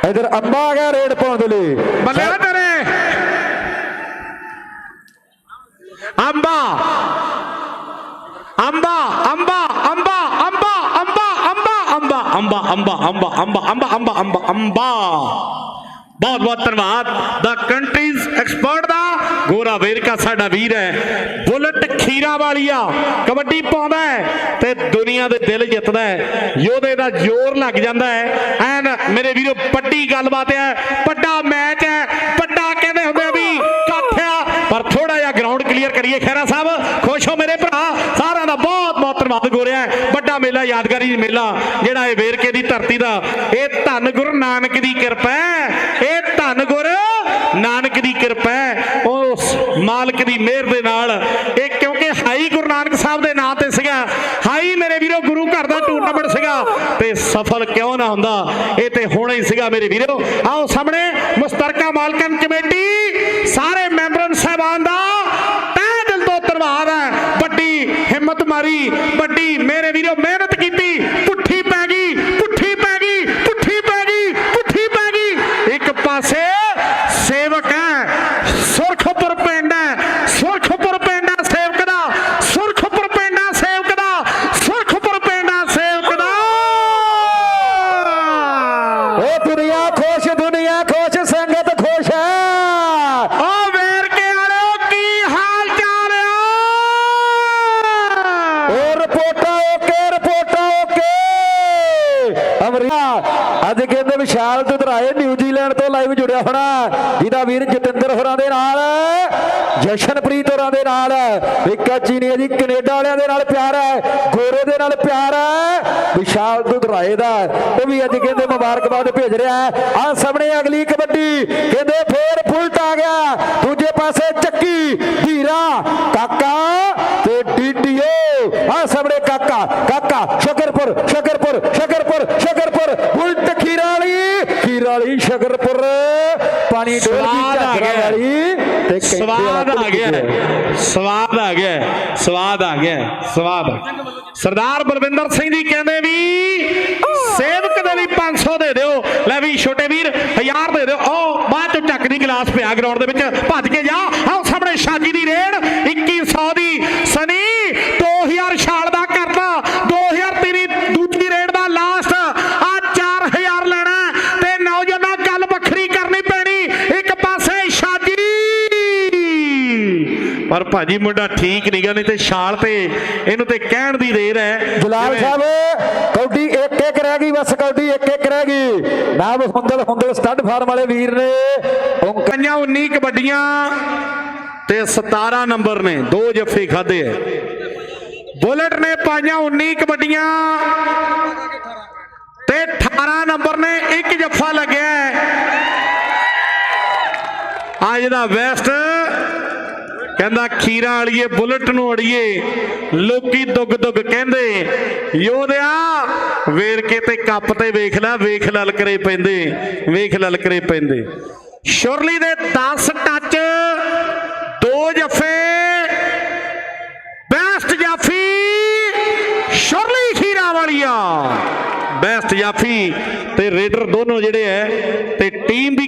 ਇਧਰ ਅੰਬਾ ਆ ਗਿਆ ਰੇਡ ਪਾਉਣ ਦੇ ਲਈ ਬੱਲੇ ਨਾ ਤੇਰੇ ਅੰਬਾ ਅੰਬਾ ਅੰਬਾ ਅੰਬਾ ਅੰਬਾ ਅੰਬਾ ਅੰਬਾ ਅੰਬਾ ਅੰਬਾ ਅੰਬਾ ਬਹੁਤ ਬਹੁਤ ਧੰਨਵਾਦ। ਦਾ ਕੰਟਰੀਜ਼ ਐਕਸਪਰਟ ਦਾ ਗੋਰਾ ਵੇਰਕਾ ਸਾਡਾ ਵੀਰ ਹੈ। ਬੁਲਟ ਖੀਰਾ ਵਾਲੀਆ, ਕਬੱਡੀ ਪਾਉਂਦਾ ਹੈ ਤੇ ਦੁਨੀਆ ਦੇ ਦਿਲ ਜਿੱਤਦਾ ਹੈ। ਯੋਧੇ ਦਾ ਜ਼ੋਰ ਲੱਗ ਜਾਂਦਾ ਹੈ। ਐਨ ਮੇਰੇ ਵੀਰੋ, ਵੱਡੀ ਗੱਲਬਾਤ ਹੈ। ਵੱਡਾ ਮੈਚ ਹੈ। ਵੱਡਾ ਕਹਿੰਦੇ ਹੁੰਦੇ ਆ ਵੀ ਕੱਥ ਆ। ਪਰ ਥੋੜਾ ਜਿਹਾ ਗਰਾਊਂਡ ਕਲੀਅਰ ਕਰੀਏ ਖੈਰਾ ਸਾਹਿਬ। ਖੁਸ਼ ਹੋ ਮੇਰੇ ਭਰਾ। ਸਾਰਿਆਂ ਦਾ ਬਹੁਤ ਬਹੁਤ ਧੰਨਵਾਦ ਗੋਰਿਆ। ਮੇਲਾ ਯਾਦਗਾਰੀ ਮੇਲਾ ਜਿਹੜਾ ਇਹ ਵੇਰਕੇ ਦੀ ਧਰਤੀ ਦਾ, ਇਹ ਧੰਨ ਗੁਰੂ ਨਾਨਕ ਦੀ ਕਿਰਪਾ ਹੈ, ਇਹ ਧੰਨ ਗੁਰ ਨਾਨਕ ਦੀ ਕਿਰਪਾ ਹੈ। ਉਸ ਮਾਲਕ ਦੀ ਮਿਹਰ ਦੇ ਨਾਲ, ਇਹ ਕਿਉਂਕਿ ਹਾਈ ਗੁਰੂ ਨਾਨਕ ਸਾਹਿਬ ਦੇ ਨਾਂ ਤੇ ਸੀਗਾ, ਹਾਈ ਮੇਰੇ ਵੀਰੋ ਗੁਰੂ ਘਰ ਦਾ ਟੂਰਨਾਮੈਂਟ ਸੀਗਾ, ਤੇ ਸਫਲ ਕਿਉਂ ਨਾ ਹੁੰਦਾ, ਇਹ ਤੇ ਹੋਣਾ ਹੀ ਸੀਗਾ ਮੇਰੇ ਵੀਰੋ। ਆਓ ਸਾਹਮਣੇ ਮੁਸ਼ਤਰਕਾ ਮਾਲਕਨ ਕਮੇਟੀ, ਸਾਰੇ ਮੈਂਬਰਾਂ ਸਾਹਿਬਾਨ ਦਾ, ਤਹਿ ਦਿਲ ਤੋਂ ਧੰਨਵਾਦ ਹੈ। ਵੱਡੀ ਹਿੰਮਤ ਮਾਰੀ, ਵੱਡੀ ਮੇਰੇ ਵੀਰੋ ਮਿਹਨਤ ਕੀਤੀ ਪੁੱਠੀ ਪੈ ਗਈ ਪੁੱਠੀ ਪੈ ਗਈ ਪੁੱਠੀ ਪੈ ਗਈ ਪੁੱਠੀ ਪੈ ਗਈ ਇੱਕ ਪਾਸੇ ਸੇਵਕ ਹੈ ਸੁਰਖਪੁਰ ਪਿੰਡ ਹੈ ਸੁਰਖਪੁਰ ਪਿੰਡ ਹੈ ਸੇਵਕ ਦਾ ਸੁਰਖਪੁਰ ਪਿੰਡ ਹੈ ਸੇਵਕ ਦਾ ਸੁਰਖਪੁਰ ਪਿੰਡ ਹੈ ਸੇਵਕ ਦਾ ਉਹ ਦੁਨੀਆ ਖੁਸ਼ ਦੁਨੀਆ ਖੁਸ਼ ਸੰਗਤ ਖੁਸ਼ ਹੈ ਓ ਵੇਰਕੇ ਵਾਲਿਓ ਕੀ ਹਾਲ ਚਾਲ ਆ ਉਹ ਰਿਪੋਰਟਾਂ ਓਕੇ ਰਿਪੋਰਟਾਂ ਓਕੇ ਅਮਰੀਕਾ ਅੱਜ ਕਹਿੰਦੇ ਵਿਸ਼ਾਲ ਦੁਧਰਾਏ ਨਿਊਜ਼ੀਲੈਂਡ ਤੋਂ ਲਾਈਵ ਜੁੜਿਆ ਹੋਣਾ ਜਿਹਦਾ ਵੀਰ ਜਤਿੰਦਰ ਹੋਰਾਂ ਦੇ ਨਾਲ, ਜਸ਼ਨਪ੍ਰੀਤ ਹੋਰਾਂ ਦੇ ਨਾਲ ਵਿੱਕਾ ਚੀਨੀ ਜੀ ਕੈਨੇਡਾ ਵਾਲਿਆਂ ਦੇ ਨਾਲ ਪਿਆਰ ਹੈ, ਗੋਰੇ ਦੇ ਨਾਲ ਪਿਆਰ ਹੈ, ਵਿਸ਼ਾਲ ਦੁਧਰਾਏ ਦਾ ਉਹ ਵੀ ਅੱਜ ਕਹਿੰਦੇ ਮੁਬਾਰਕਬਾਦ ਭੇਜ ਰਿਹਾ ਆ ਸਾਹਮਣੇ ਅਗਲੀ ਕਬੱਡੀ, ਕਹਿੰਦੇ ਫੇਰ ਫੁਲਟ ਆ ਗਿਆ। ਦੂਜੇ ਪਾਸੇ ਚੱਕੀ ਹੀਰਾ ਕਾਕਾ ਤੇ ਡੀਡੀਓ ਆ ਸਾਹਮਣੇ ਕਾਕਾ ਕਾਕਾ, ਸ਼ਕਰਪੁਰ ਸ਼ਕਰਪੁਰ ਸ਼ਕਰਪੁਰ ਸ਼ਕਰਪੁਰ ਉਲਟ ਖੀਰਾ ਵਾਲੀ। ਵਾਲੀ ਸ਼ਕਰਪੁਰ ਪਾਣੀ ਡੋਲ ਸਵਾਦ ਦੀ ਆ ਝਾਗਰਾ ਗਿਆ। ਵਾਲੀ ਤੇ ਕੈਂਠੇ ਸਵਾਦ ਵਾਲਾ ਆ ਗਿਆ। ਸਵਾਦ ਆ ਗਿਆ। ਸਵਾਦ ਆ ਗਿਆ। ਸਵਾਦ ਸਰਦਾਰ ਬਲਵਿੰਦਰ ਸਿੰਘ ਜੀ ਕਹਿੰਦੇ ਵੀ ਸੇਵਕ ਦੇ ਲਈ 500 ਦੇ ਦਿਓ। ਲੈ ਵੀ ਛੋਟੇ ਵੀਰ 1000 ਦੇ ਦਿਓ। ਉਹ ਬਾਅਦ ਚੋਂ ਚੱਕ ਦੀ ਗਲਾਸ ਪਿਆ ਗਰਾਊਂਡ ਦੇ ਵਿੱਚ। ਭੱਜ ਕੇ ਜਾ। ਆਓ ਸਾਹਮਣੇ ਸ਼ਾਜੀ ਦੀ ਰੇਡ 2100 ਦੀ ਸਨੀ 2000 ਛਾਲ ਦਾ ਕਰਦਾ 2000 ਤੇਰੀ ਦੂਜੀ ਰੇਡ ਦਾ ਲਾਸਟ ਆ 4000 ਲੈਣਾ ਤੇ ਨੌਜਵਾਨਾਂ ਗੱਲ ਵੱਖਰੀ ਕਰਨੀ ਪੈਣੀ ਇੱਕ ਪਾਸੇ ਸ਼ਾਜੀ ਪਰ ਭਾਜੀ ਮੁੰਡਾ ਠੀਕ ਨਹੀਂਗਾ ਨਹੀਂ ਤੇ ਛਾਲ ਤੇ ਇਹਨੂੰ ਤੇ ਕਹਿਣ ਦੀ ਦੇਰ ਹੈ। ਜਲਾਲ ਸਾਹਿਬ ਕੌਡੀ ਇੱਕ ਇੱਕ ਰਹਿ ਗਈ ਬਸ ਕੌਡੀ ਇੱਕ ਇੱਕ ਰਹਿ ਗਈ। ਨਾਮ ਹੁੰਦਲ ਹੁੰਦਲ ਸਟੱਡ ਫਾਰਮ ਵਾਲੇ ਵੀਰ ਨੇ। ਪੰਜਾਂ 19 ਕਬੱਡੀਆਂ ਤੇ 17 ਨੰਬਰ ਨੇ ਦੋ ਜੱਫੇ ਖਾਦੇ ਐ। ਬੁਲਟ ਨੇ ਪਾਈਆਂ 19 ਕਬੱਡੀਆਂ ਤੇ 18 ਨੰਬਰ ਨੇ ਇੱਕ ਜੱਫਾ ਲੱਗਿਆ ਹੈ। ਅੱਜ ਦਾ ਵੈਸਟ ਕਹਿੰਦਾ ਖੀਰਾ ਵਾਲੀਏ, ਬੁਲਟ ਨੂੰ ਅੜੀਏ। ਲੋਕੀ ਦੁੱਗ ਦੁੱਗ ਕਹਿੰਦੇ, ਯੋਧਿਆ, ਵੇਰਕੇ ਤੇ ਕੱਪ ਤੇ ਵੇਖ ਲੈ, ਵੇਖ ਲਲਕਰੇ ਪੈਂਦੇ, ਵੇਖ ਲਲਕਰੇ ਪੈਂਦੇ। ਸ਼ੁਰਲੀ ਦੇ 10 ਟੱਚ, ਦੋ ਜਫੇ, ਬੈਸਟ ਜਾਫੀ, ਸ਼ੁਰਲੀ ਖੀਰਾ ਵਾਲੀਆ। ਬੈਸਟ ਜਾਫੀ ਤੇ ਰੇਡਰ ਦੋਨੋਂ ਜਿਹੜੇ ਐ, ਤੇ ਟੀਮ ਵੀ